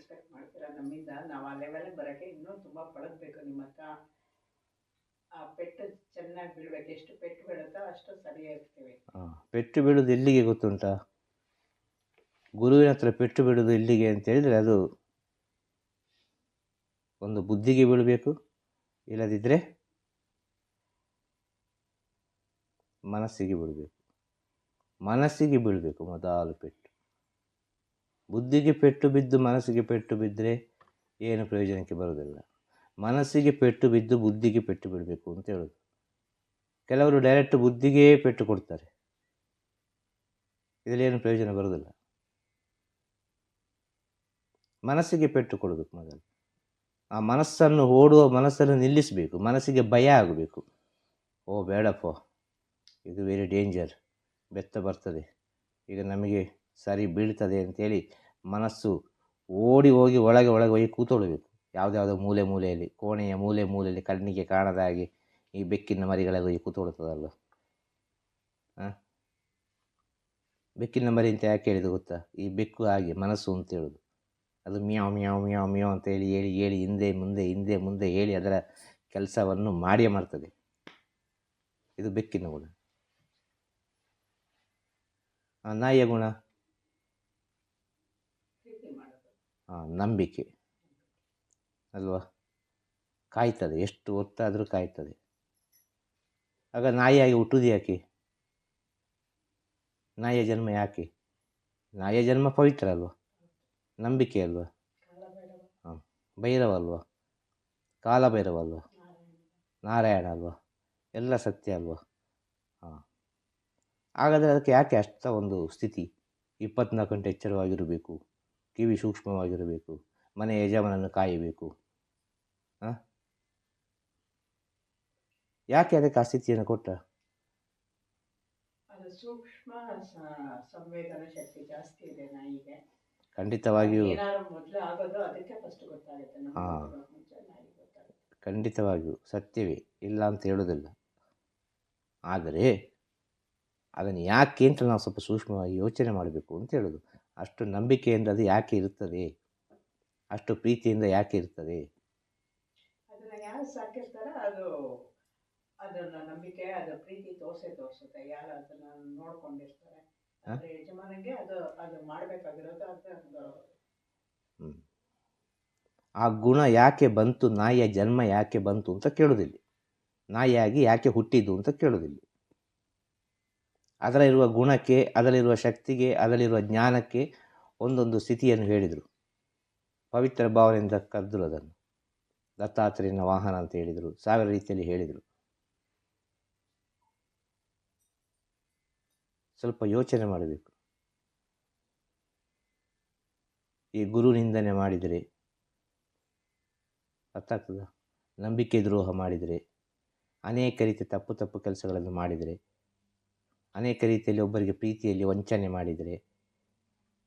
Expect ಮಾಡ್ತೀರಾ ನಮ್ಮಿಂದ? ನಾವು ಆ ಲೆವೆಲ್ಗೆ ಬರೋಕ್ಕೆ ಇನ್ನೂ ತುಂಬ ಪಳಗಬೇಕು ನಿಮ್ಮ ಹತ್ರ. ಆ ಪೆಟ್ಟು ಚೆನ್ನಾಗಿ ಬೀಳ್ಬೇಕು. ಎಷ್ಟು ಪೆಟ್ಟು ಬೀಳುತ್ತೋ ಅಷ್ಟು ಸರಿಯಾಗಿರ್ತೀವಿ ಪೆಟ್ಟು ಬೀಳೋದು ಎಲ್ಲಿಗೆ ಗೊತ್ತುಂಟಾ? ಗುರುವಿನ ಹತ್ರ ಪೆಟ್ಟು ಬೀಳೋದು ಎಲ್ಲಿಗೆ ಅಂತ ಹೇಳಿದ್ರೆ ಅದು ಒಂದು ಬುದ್ಧಿಗೆ ಬೀಳಬೇಕು. ಇಲ್ಲದಿದ್ದರೆ ಮನಸ್ಸಿಗೆ ಬೀಳಬೇಕು. ಮನಸ್ಸಿಗೆ ಬೀಳಬೇಕು ಮೊದಲು ಪೆಟ್ಟು. ಬುದ್ಧಿಗೆ ಪೆಟ್ಟು ಬಿದ್ದು ಮನಸ್ಸಿಗೆ ಪೆಟ್ಟು ಬಿದ್ದರೆ ಏನು ಪ್ರಯೋಜನಕ್ಕೆ ಬರೋದಿಲ್ಲ ಮನಸ್ಸಿಗೆ ಪೆಟ್ಟು ಬಿದ್ದು ಬುದ್ಧಿಗೆ ಪೆಟ್ಟು ಬಿಡಬೇಕು ಅಂತ ಹೇಳೋದು. ಕೆಲವರು ಡೈರೆಕ್ಟ್ ಬುದ್ಧಿಗೆ ಪೆಟ್ಟು ಕೊಡ್ತಾರೆ. ಇದರಲ್ಲಿ ಏನು ಪ್ರಯೋಜನ ಬರೋದಿಲ್ಲ ಮನಸ್ಸಿಗೆ ಪೆಟ್ಟು ಕೊಡಬೇಕು ಮೊದಲು. ಆ ಮನಸ್ಸನ್ನು ಓಡುವ ಮನಸ್ಸನ್ನು ನಿಲ್ಲಿಸಬೇಕು. ಮನಸ್ಸಿಗೆ ಭಯ ಆಗಬೇಕು. ಓ, ಬೇಡಪ್ಪ. ಇದು ವೆರಿ ಡೇಂಜರ್ ಬೆತ್ತ ಬರ್ತದೆ. ಈಗ ನಮಗೆ ಸರಿ ಬೀಳ್ತದೆ ಅಂತೇಳಿ ಮನಸ್ಸು ಓಡಿ ಹೋಗಿ ಒಳಗೆ ಒಳಗೆ ಹೋಗಿ ಕೂತೊಳ್ಬೇಕು ಯಾವುದ್ಯಾವುದೋ ಮೂಲೆ ಮೂಲೆಯಲ್ಲಿ, ಕೋಣೆಯ ಮೂಲೆ ಮೂಲೆಯಲ್ಲಿ ಕಣ್ಣಿಗೆ ಕಾಣದ ಹಾಗೆ ಈ ಬೆಕ್ಕಿನ ಮರಿಗಳಲ್ಲಿ ಹೋಗಿ ಕೂತೊಳ್ತದಲ್ಲ ಹಾಂ ಬೆಕ್ಕಿನ ಮರಿ ಅಂತ ಯಾಕೆ ಹೇಳಿದ್ರು ಗೊತ್ತಾ? ಈ ಬೆಕ್ಕು ಹಾಗೆ ಮನಸ್ಸು ಅಂತ ಹೇಳೋದು. ಅದು ಮಿಯಾವ್ ಮಿಯಾವ್ ಮಿಯಾವ್ ಮಿಯಾವ್ ಅಂತ ಹೇಳಿ ಹೇಳಿ ಹೇಳಿ ಹಿಂದೆ ಮುಂದೆ ಹಿಂದೆ ಮುಂದೆ ಹೇಳಿ ಅದರ ಕೆಲಸವನ್ನು ಮಾಡಿಯೇ ಮಾಡ್ತದೆ. ಇದು ಬೆಕ್ಕಿನ ಗುಣ. ನಾಯಿಯ ಗುಣ? ನಂಬಿಕೆ. ಅಲ್ವಾ? ಕಾಯ್ತದೆ, ಎಷ್ಟು ಹೊತ್ತಾದರೂ ಕಾಯ್ತದೆ. ಆಗ ನಾಯಿಯಾಗಿ ಹುಟ್ಟುದು ಯಾಕೆ? ನಾಯಿಯ ಜನ್ಮ ಯಾಕೆ? ನಾಯಿಯ ಜನ್ಮ ಪವಿತ್ರ ಅಲ್ವಾ? ನಂಬಿಕೆ ಅಲ್ವಾ? ಹಾಂ, ಭೈರವ ಅಲ್ವಾ? ಕಾಲಭೈರವ ಅಲ್ವಾ? ನಾರಾಯಣ ನಾರಾಯಣ ಅಲ್ವಾ? ಎಲ್ಲ ಸತ್ಯ ಅಲ್ವಾ? ಹಾಂ. ಹಾಗಾದರೆ ಅದಕ್ಕೆ ಯಾಕೆ ಅಷ್ಟ ಒಂದು ಸ್ಥಿತಿ? ಇಪ್ಪತ್ನಾಲ್ಕು ಗಂಟೆ ಎಚ್ಚರವಾಗಿರಬೇಕು? ಕಿವಿ ಸೂಕ್ಷ್ಮವಾಗಿರಬೇಕು. ಮನೆ ಯಜಮಾನನ್ನು ಕಾಯಬೇಕು. ಹಾಂ ಯಾಕೆ ಅದಕ್ಕೆ ಆ ಸ್ಥಿತಿಯನ್ನು ಕೊಟ್ಟ? ಅದು ಸೂಕ್ಷ್ಮ ಸ- ಸಂವೇದನ ಶಕ್ತಿ ಜಾಸ್ತಿ ಇದೆ ನಾಯಿಗೆ ಖಂಡಿತವಾಗಿಯೂ. ಹಾಂ. ಖಂಡಿತವಾಗಿಯೂ. ಸತ್ಯವೇ. ಇಲ್ಲ ಅಂತ ಹೇಳೋದಿಲ್ಲ ಆದರೆ ಅದನ್ನು ಯಾಕೆ ಅಂತ ನಾವು ಸ್ವಲ್ಪ ಸೂಕ್ಷ್ಮವಾಗಿ ಯೋಚನೆ ಮಾಡಬೇಕು ಅಂತ ಹೇಳೋದು. ಅಷ್ಟು ನಂಬಿಕೆಯಿಂದ ಅದು ಯಾಕೆ ಇರ್ತದೆ ಅಷ್ಟು ಪ್ರೀತಿಯಿಂದ ಯಾಕೆ ಇರ್ತದೆ. ಆ ಗುಣ ಯಾಕೆ ಬಂತು ನಾಯಿಯ ಜನ್ಮ ಯಾಕೆ ಬಂತು ಅಂತ ಕೇಳೋದಿಲ್ಲ. ನಾಯಿಯಾಗಿ ಯಾಕೆ ಹುಟ್ಟಿದ್ದು ಅಂತ ಕೇಳೋದಿಲ್ಲ. ಅದರ ಇರುವ ಗುಣಕ್ಕೆ, ಅದರಲ್ಲಿರುವ ಶಕ್ತಿಗೆ, ಅದರಲ್ಲಿರುವ ಜ್ಞಾನಕ್ಕೆ ಒಂದೊಂದು ಸ್ಥಿತಿಯನ್ನು ಹೇಳಿದರು. ಪವಿತ್ರ ಭಾವನೆಯಿಂದ ಕರೆದರು ಅದನ್ನು. ದತ್ತಾತ್ರೇಯನ ವಾಹನ ಅಂತ ಹೇಳಿದರು. ಸಾವಿರ ರೀತಿಯಲ್ಲಿ ಹೇಳಿದರು. ಸ್ವಲ್ಪ ಯೋಚನೆ ಮಾಡಬೇಕು. ಈ ಗುರು ನಿಂದನೆ ಮಾಡಿದರೆ ಅರ್ಥ ನಂಬಿಕೆ ದ್ರೋಹ ಮಾಡಿದರೆ, ಅನೇಕ ರೀತಿಯ ತಪ್ಪು ತಪ್ಪು ಕೆಲಸಗಳನ್ನು ಮಾಡಿದರೆ ಅನೇಕ ರೀತಿಯಲ್ಲಿ ಒಬ್ಬರಿಗೆ ಪ್ರೀತಿಯಲ್ಲಿ ವಂಚನೆ ಮಾಡಿದರೆ,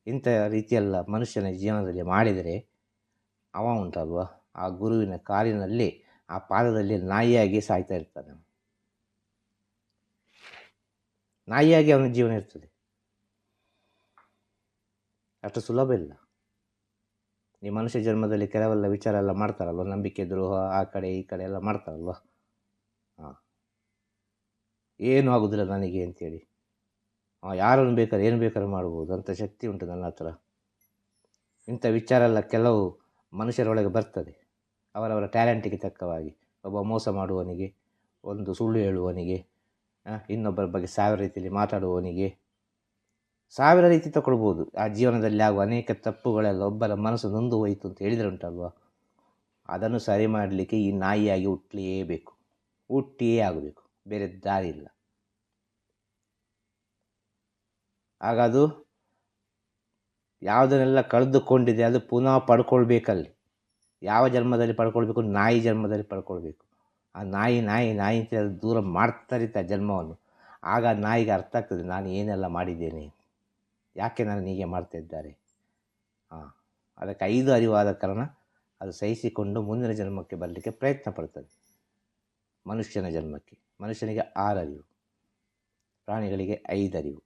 ಇಂಥ ರೀತಿಯೆಲ್ಲ ಮನುಷ್ಯನ ಜೀವನದಲ್ಲಿ ಮಾಡಿದರೆ ಅವ ಉಂಟಲ್ವ ಆ ಗುರುವಿನ ಕಾಲಿನಲ್ಲಿ, ಆ ಪಾದದಲ್ಲಿ ನಾಯಿಯಾಗಿ ಸಾಯ್ತಾ ಇರ್ತಾನೆ ನಾಯಿಯಾಗಿ ಅವನ ಜೀವನ ಇರ್ತದೆ. ಅಷ್ಟು ಸುಲಭ ಇಲ್ಲ. ಈ ಮನುಷ್ಯ ಜನ್ಮದಲ್ಲಿ ಕೆಲವೆಲ್ಲ ವಿಚಾರ ಎಲ್ಲ ಮಾಡ್ತಾರಲ್ವ? ನಂಬಿಕೆ ದ್ರೋಹ, ಆ ಕಡೆ ಈ ಕಡೆ ಎಲ್ಲ ಮಾಡ್ತಾರಲ್ವ? ಏನು ಆಗೋದಿಲ್ಲ ನನಗೆ ಅಂತೇಳಿ. ಯಾರನ್ನು ಬೇಕಾದ್ರೆ, ಏನು ಬೇಕಾದ್ರೂ ಮಾಡ್ಬೋದು ಅಂಥ ಶಕ್ತಿ ಉಂಟು ನನ್ನ ಹತ್ರ. ಇಂಥ ವಿಚಾರ ಎಲ್ಲ ಕೆಲವು ಮನುಷ್ಯರೊಳಗೆ ಬರ್ತದೆ. ಅವರವರ ಟ್ಯಾಲೆಂಟಿಗೆ ತಕ್ಕವಾಗಿ. ಒಬ್ಬ ಮೋಸ ಮಾಡುವವನಿಗೆ, ಒಂದು ಸುಳ್ಳು ಹೇಳುವವನಿಗೆ ಇನ್ನೊಬ್ಬರ ಬಗ್ಗೆ ಸಾವಿರ ರೀತಿಯಲ್ಲಿ ಮಾತಾಡುವವನಿಗೆ. ಸಾವಿರ ರೀತಿ ತಗೊಳ್ಬೋದು ಆ ಜೀವನದಲ್ಲಿ ಆಗುವ ಅನೇಕ ತಪ್ಪುಗಳೆಲ್ಲ ಒಬ್ಬರ ಮನಸ್ಸು ನೊಂದು ಹೋಯಿತು ಅಂತ ಹೇಳಿದ್ರೆ ಉಂಟಲ್ವ ಅದನ್ನು ಸರಿ ಮಾಡಲಿಕ್ಕೆ ಈ ನಾಯಿಯಾಗಿ ಹುಟ್ಟಲೇಬೇಕು ಹುಟ್ಟಿಯೇ ಆಗಬೇಕು. ಬೇರೆ ದಾರಿ ಇಲ್ಲ ಆಗ ಅದು ಯಾವುದನ್ನೆಲ್ಲ ಕಳೆದುಕೊಂಡಿದೆ ಅದು ಪುನಃ ಪಡ್ಕೊಳ್ಬೇಕಲ್ಲಿ. ಯಾವ ಜನ್ಮದಲ್ಲಿ ಪಡ್ಕೊಳ್ಬೇಕು? ನಾಯಿ ಜನ್ಮದಲ್ಲಿ ಪಡ್ಕೊಳ್ಬೇಕು. ಆ ನಾಯಿ ನಾಯಿ ನಾಯಿ ಅಂತ ಅದು ದೂರ ಮಾಡ್ತಾ ಆ ಜನ್ಮವನ್ನು. ಆಗ ನಾಯಿಗೆ ಅರ್ಥ ಆಗ್ತದೆ, ನಾನು ಏನೆಲ್ಲ ಮಾಡಿದ್ದೇನೆ ಯಾಕೆ ನಾನು ಹೀಗೆ ಮಾಡ್ತಾ ಇದ್ದಾರೆ? ಹಾಂ ಅದಕ್ಕೆ ಐದು ಅರಿವಾದ ಕಾರಣ ಅದು ಸಹಿಸಿಕೊಂಡು ಮುಂದಿನ ಜನ್ಮಕ್ಕೆ ಬರಲಿಕ್ಕೆ ಪ್ರಯತ್ನ ಪಡ್ತದೆ. ಮನುಷ್ಯನ ಜನ್ಮಕ್ಕೆ. ಮನುಷ್ಯನಿಗೆ ಆರರಿವು, ಪ್ರಾಣಿಗಳಿಗೆ ಐದರಿವು.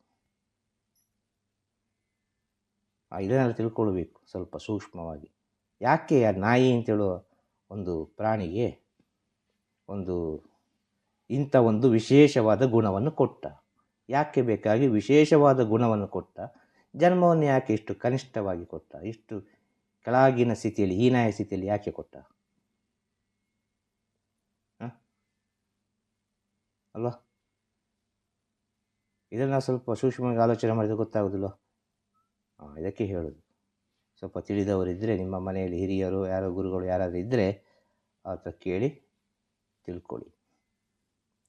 ಇದನ್ನೆಲ್ಲ ತಿಳ್ಕೊಳ್ಬೇಕು ಸ್ವಲ್ಪ ಸೂಕ್ಷ್ಮವಾಗಿ. ಯಾಕೆ ಆ ನಾಯಿ ಅಂತೇಳುವ ಒಂದು ಪ್ರಾಣಿಗೆ ಒಂದು ಇಂಥ ಒಂದು ವಿಶೇಷವಾದ ಗುಣವನ್ನು ಕೊಟ್ಟ? ಯಾಕೆ ಬೇಕಾಗಿ ವಿಶೇಷವಾದ ಗುಣವನ್ನು ಕೊಟ್ಟ? ಜನ್ಮವನ್ನು ಯಾಕೆ ಇಷ್ಟು ಕನಿಷ್ಠವಾಗಿ ಕೊಟ್ಟ? ಇಷ್ಟು ಕೆಳಗಿನ ಸ್ಥಿತಿಯಲ್ಲಿ, ಹೀನಾಯ ಸ್ಥಿತಿಯಲ್ಲಿ ಯಾಕೆ ಕೊಟ್ಟ? ಅಲ್ವಾ? ಇದನ್ನು ಸ್ವಲ್ಪ ಸೂಕ್ಷ್ಮವಾಗಿ ಆಲೋಚನೆ ಮಾಡಿದರೆ ಗೊತ್ತಾಗೋದಿಲ್ಲ ಹಾಂ ಇದಕ್ಕೆ ಹೇಳೋದು. ಸ್ವಲ್ಪ ತಿಳಿದವರಿದ್ದರೆ ನಿಮ್ಮ ಮನೆಯಲ್ಲಿ ಹಿರಿಯರು ಯಾರೋ ಗುರುಗಳು ಯಾರಾದರೂ ಇದ್ದರೆ ಆತ ಕೇಳಿ ತಿಳ್ಕೊಳ್ಳಿ.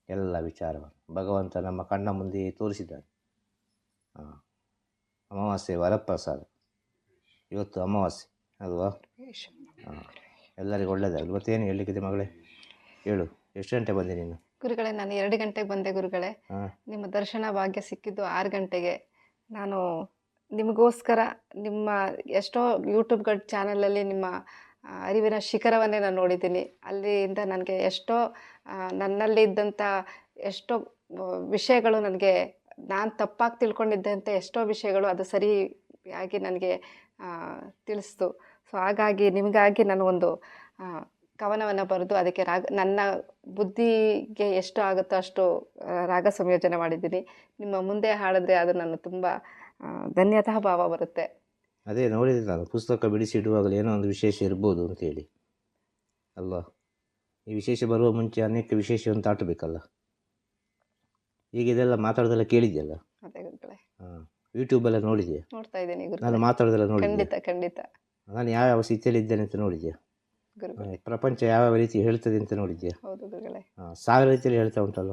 ಎಲ್ಲ ವಿಚಾರವನ್ನು. ಭಗವಂತ ನಮ್ಮ ಕಣ್ಣ ಮುಂದೆ ತೋರಿಸಿದ್ದಾನೆ. ಹಾಂ ಅಮಾವಾಸ್ಯೆ ವರಪ್ರಸಾದ. ಇವತ್ತು ಅಮಾವಾಸ್ಯೆ ಅಲ್ವಾ? ಹಾಂ ಎಲ್ಲರಿಗೂ ಒಳ್ಳೆಯದಾಗಲಿ. ಮತ್ತೇನು ಹೇಳಲಿಕ್ಕಿದೆ ಮಗಳೇ? ಹೇಳು. ಎಷ್ಟು ಗಂಟೆ ಬಂದೆ ನೀನು? ಗುರುಗಳೇ ನಾನು ಎರಡು ಗಂಟೆಗೆ ಬಂದೆ ಗುರುಗಳೇ. ನಿಮ್ಮ ದರ್ಶನ ಭಾಗ್ಯ ಸಿಕ್ಕಿದ್ದು ಆರು ಗಂಟೆಗೆ. ನಾನು ನಿಮಗೋಸ್ಕರ ನಿಮ್ಮ ಎಷ್ಟೋ ಯೂಟ್ಯೂಬ್ಗಳ ಚಾನಲಲ್ಲಿ ನಿಮ್ಮ ಅರಿವಿನ ಶಿಖರವನ್ನೇ ನಾನು ನೋಡಿದ್ದೀನಿ. ಅಲ್ಲಿಂದ ನನಗೆ ಎಷ್ಟೋ ನನ್ನಲ್ಲಿ ಇದ್ದಂಥ ಎಷ್ಟೋ ವಿಷಯಗಳು ನನಗೆ ನಾನು ತಪ್ಪಾಗಿ ತಿಳ್ಕೊಂಡಿದ್ದಂಥ ಎಷ್ಟೋ ವಿಷಯಗಳು ಅದು ಸರಿಯಾಗಿ ನನಗೆ ತಿಳಿಸ್ತು. ಸೊ ಹಾಗಾಗಿ ನಿಮಗಾಗಿ ನಾನು ಒಂದು ಕವನವನ್ನು ಬರೆದು ಅದಕ್ಕೆ ರಾಗ ನನ್ನ ಬುದ್ಧಿಗೆ ಎಷ್ಟು ಆಗುತ್ತೋ ಅಷ್ಟು ರಾಗ ಸಂಯೋಜನೆ ಮಾಡಿದ್ದೀನಿ. ನಿಮ್ಮ ಮುಂದೆ ಹಾಡಿದ್ರೆ ಅದು ನನ್ನ ತುಂಬ ಧನ್ಯತಾ ಭಾವ ಬರುತ್ತೆ. ಅದೇ ನೋಡಿದೆ ನಾನು ಪುಸ್ತಕ ಬಿಡಿಸಿಡುವಾಗಲೇ ಏನೋ ಒಂದು ವಿಶೇಷ ಇರ್ಬೋದು ಅಂತೇಳಿ ಅಲ್ವಾ ಈ ವಿಶೇಷ ಬರುವ ಮುಂಚೆ ಅನೇಕ ವಿಶೇಷವನ್ನು ದಾಟಬೇಕಲ್ಲ. ಈಗ ಇದೆಲ್ಲ ಮಾತಾಡೋದೆಲ್ಲ ಕೇಳಿದ್ಯಲ್ಲ? ಹಾಂ ಯೂಟ್ಯೂಬೆಲ್ಲ ನೋಡಿದ್ಯಾ? ನೋಡ್ತಾ ಇದ್ದೀನಿ ನಾನು ಮಾತಾಡೋದೆಲ್ಲ ನೋಡಿ ಖಂಡಿತ ಖಂಡಿತ. ನಾನು ಯಾವ ಸ್ಥಿತಿಯಲ್ಲಿ ಇದ್ದೇನೆ ಅಂತ ನೋಡಿದ್ಯಾ? ಗುರುಗಳೇ. ಪ್ರಪಂಚ ಯಾವ ರೀತಿ ಹೇಳ್ತದೆ ಅಂತ ನೋಡಿದ್ಯಾ? ಹೌದು ಗುರುಗಳೇ. ಹಾಂ ಸಾವಿರ ರೀತಿಯಲ್ಲಿ ಹೇಳ್ತಾ ಉಂಟಲ್ಲ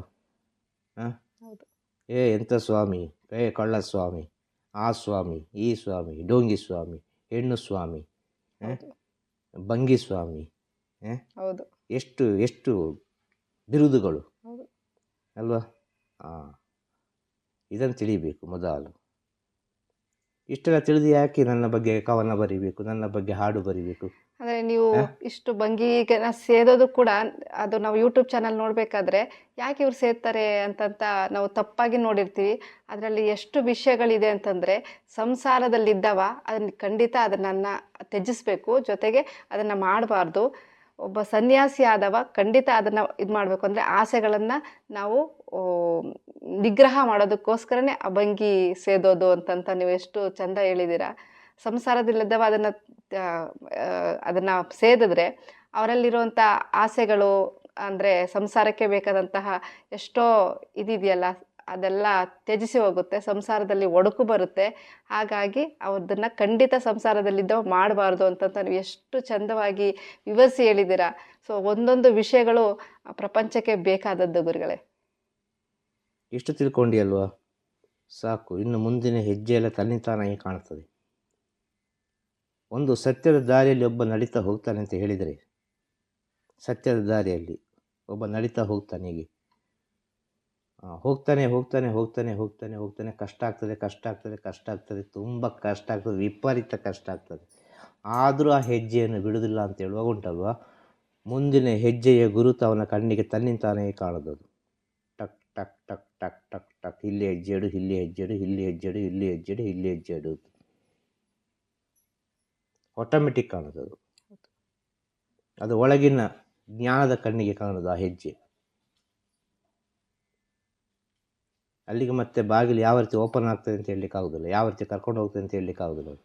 ಹಾಂ? ಹೌದು. ಏ ಎಂಥ ಸ್ವಾಮಿ? ಏ ಕಳ್ಳ ಸ್ವಾಮಿ ಆ ಸ್ವಾಮಿ ಈ ಸ್ವಾಮಿ ಡೋಂಗಿ ಸ್ವಾಮಿ ಹೆಣ್ಣು ಸ್ವಾಮಿ ಬಂಗಿ ಸ್ವಾಮಿ? ಹೌದು. ಎಷ್ಟು ಎಷ್ಟು ಬಿರುದುಗಳು. ಅಲ್ವಾ? ಹಾಂ. ಇದನ್ನು ತಿಳಿಬೇಕು ಮೊದಲು. ಇಷ್ಟೆಲ್ಲ ತಿಳಿದು ಯಾಕೆ ನನ್ನ ಬಗ್ಗೆ ಕವನ ಬರೀಬೇಕು ನನ್ನ ಬಗ್ಗೆ ಹಾಡು ಬರೀಬೇಕು? ಅಂದರೆ ನೀವು? ಇಷ್ಟು ಭಂಗಿಗೆ ಸೇದೋದು ಕೂಡ ಅದು ನಾವು ಯೂಟ್ಯೂಬ್ ಚಾನಲ್ ನೋಡಬೇಕಾದ್ರೆ ಯಾಕೆ ಇವ್ರು ಸೇರ್ತಾರೆ ಅಂತಂತ ನಾವು ತಪ್ಪಾಗಿ ನೋಡಿರ್ತೀವಿ. ಅದರಲ್ಲಿ ಎಷ್ಟು ವಿಷಯಗಳಿದೆ ಅಂತಂದರೆ ಸಂಸಾರದಲ್ಲಿದ್ದವ ಅದನ್ನ ಖಂಡಿತ ಅದನ್ನು ತ್ಯಜಿಸ್ಬೇಕು ಜೊತೆಗೆ ಅದನ್ನು ಮಾಡಬಾರ್ದು. ಒಬ್ಬ ಸನ್ಯಾಸಿ ಆದವ ಖಂಡಿತ ಅದನ್ನು ಇದು ಮಾಡಬೇಕು. ಅಂದರೆ ಆಸೆಗಳನ್ನು ನಾವು ನಿಗ್ರಹ ಮಾಡೋದಕ್ಕೋಸ್ಕರನೇ ಭಂಗಿ ಸೇದೋದು ಅಂತಂತ ನೀವು ಎಷ್ಟು ಚಂದ ಹೇಳಿದ್ದೀರಾ. ಸಂಸಾರದಲ್ಲಿದ್ದವ ಅದನ್ನು ಅದನ್ನು ಸೇದಿದ್ರೆ ಅವರಲ್ಲಿರುವಂಥ ಆಸೆಗಳು ಅಂದರೆ ಸಂಸಾರಕ್ಕೆ ಬೇಕಾದಂತಹ ಎಷ್ಟೋ ಇದಿದೆಯಲ್ಲ, ಅದೆಲ್ಲ ತ್ಯಜಿಸಿ ಹೋಗುತ್ತೆ, ಸಂಸಾರದಲ್ಲಿ ಒಡಕು ಬರುತ್ತೆ. ಹಾಗಾಗಿ ಅದನ್ನ ಖಂಡಿತ ಸಂಸಾರದಲ್ಲಿದ್ದವ ಮಾಡಬಾರ್ದು ಅಂತಂತ ನೀವು ಎಷ್ಟು ಚಂದವಾಗಿ ವಿವರಿಸಿ ಹೇಳಿದ್ದೀರಾ. ಸೊ ಒಂದೊಂದು ವಿಷಯಗಳು ಪ್ರಪಂಚಕ್ಕೆ ಬೇಕಾದದ್ದು ಗುರುಗಳೇ. ಇಷ್ಟು ತಿಳ್ಕೊಂಡಿ ಅಲ್ವಾ ಸಾಕು, ಇನ್ನು ಮುಂದಿನ ಹೆಜ್ಜೆ ಎಲ್ಲ ತನ್ನಿತಾನಾಗಿ ಕಾಣ್ತದೆ. ಒಂದು ಸತ್ಯದ ದಾರಿಯಲ್ಲಿ ಒಬ್ಬ ನಡೀತಾ ಹೋಗ್ತಾನೆ ಅಂತ ಹೇಳಿದರೆ, ಸತ್ಯದ ದಾರಿಯಲ್ಲಿ ಒಬ್ಬ ನಡೀತಾ ಹೋಗ್ತಾನೆ ಹೀಗೆ. ಹೋಗ್ತಾನೆ ಹೋಗ್ತಾನೆ ಹೋಗ್ತಾನೆ ಹೋಗ್ತಾನೆ ಹೋಗ್ತಾನೆ, ಕಷ್ಟ ಆಗ್ತದೆ ಕಷ್ಟ ಆಗ್ತದೆ ಕಷ್ಟ ಆಗ್ತದೆ, ತುಂಬ ಕಷ್ಟ ಆಗ್ತದೆ, ವಿಪರೀತ ಕಷ್ಟ ಆಗ್ತದೆ. ಆದರೂ ಆ ಹೆಜ್ಜೆಯನ್ನು ಬಿಡುವುದಿಲ್ಲ ಅಂತ ಹೇಳುವಾಗ ಉಂಟಲ್ವಾ? ಮುಂದಿನ ಹೆಜ್ಜೆಯ ಗುರುತು ಅವನ ಕಣ್ಣಿಗೆ ತನ್ನಿಂತಾನೇ ಕಾಣೋದು ಅದು ಟಕ್ ಟಕ್ ಟಕ್ ಟಕ್ ಟಕ್ ಟಕ್. ಇಲ್ಲಿ ಹೆಜ್ಜೆಡು ಇಲ್ಲಿ ಹೆಜ್ಜೆಡು ಇಲ್ಲಿ ಹೆಜ್ಜೆಡು ಇಲ್ಲಿ ಹೆಜ್ಜೆಡು ಇಲ್ಲಿ ಹೆಜ್ಜೆಡು ಆಟೋಮೆಟಿಕ್ ಕಾಣೋದು ಅದು. ಅದು ಒಳಗಿನ ಜ್ಞಾನದ ಕಣ್ಣಿಗೆ ಕಾಣೋದು ಆ ಹೆಜ್ಜೆ. ಅಲ್ಲಿಗೆ ಮತ್ತೆ ಬಾಗಿಲು ಯಾವ ರೀತಿ ಓಪನ್ ಆಗ್ತದೆ ಅಂತ ಹೇಳಲಿಕ್ಕೆ ಆಗೋದಿಲ್ಲ. ಯಾವ ರೀತಿ ಕರ್ಕೊಂಡು ಹೋಗ್ತದೆ ಅಂತ ಹೇಳಲಿಕ್ಕೆ ಆಗೋದಿಲ್ಲ.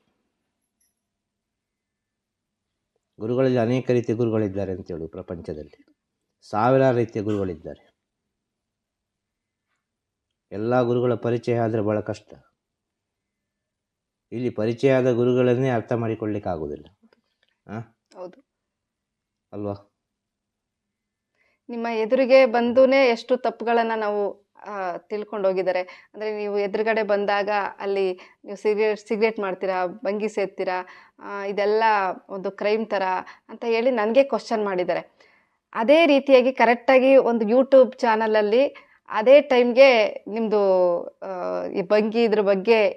ಗುರುಗಳಲ್ಲಿ ಅನೇಕ ರೀತಿಯ ಗುರುಗಳಿದ್ದಾರೆ ಅಂತೇಳಿ ಪ್ರಪಂಚದಲ್ಲಿ. ಸಾವಿರಾರು ರೀತಿಯ ಗುರುಗಳಿದ್ದಾರೆ. ಎಲ್ಲ ಗುರುಗಳ ಪರಿಚಯ ಆದರೆ ಭಾಳ ಕಷ್ಟ. ಇಲ್ಲಿ ಪರಿಚಯ ಆದ ಗುರುಗಳನ್ನೇ ಅರ್ಥ ಮಾಡಿಕೊಳ್ಳಿಕ್ಕೆ ಆಗೋದಿಲ್ಲ ಹೌದು. ಅಲ್ವಾ? ನಿಮ್ಮ ಎದುರಿಗೆ ಬಂದೂನೇ ಎಷ್ಟು ತಪ್ಪುಗಳನ್ನ ನಾವು ತಿಳ್ಕೊಂಡು ಹೋಗಿದ್ದಾರೆ ಅಂದರೆ ನೀವು ಎದುರುಗಡೆ ಬಂದಾಗ ಅಲ್ಲಿ ನೀವು ಸಿಗರೇಟ್ ಸಿಗರೇಟ್ ಮಾಡ್ತೀರಾ ಭಂಗಿ ಸೇರ್ತೀರಾ ಇದೆಲ್ಲ ಒಂದು ಕ್ರೈಮ್ ಥರ ಅಂತ ಹೇಳಿ ನನಗೆ ಕ್ವಶನ್ ಮಾಡಿದ್ದಾರೆ. ಅದೇ ರೀತಿಯಾಗಿ ಕರೆಕ್ಟಾಗಿ ಒಂದು ಯೂಟ್ಯೂಬ್ ಚಾನಲಲ್ಲಿ ಅದೇ ಟೈಮ್ಗೆ ನಿಮ್ಮದು ಈ ಭಂಗಿ ಇದ್ರ ಬಗ್ಗೆ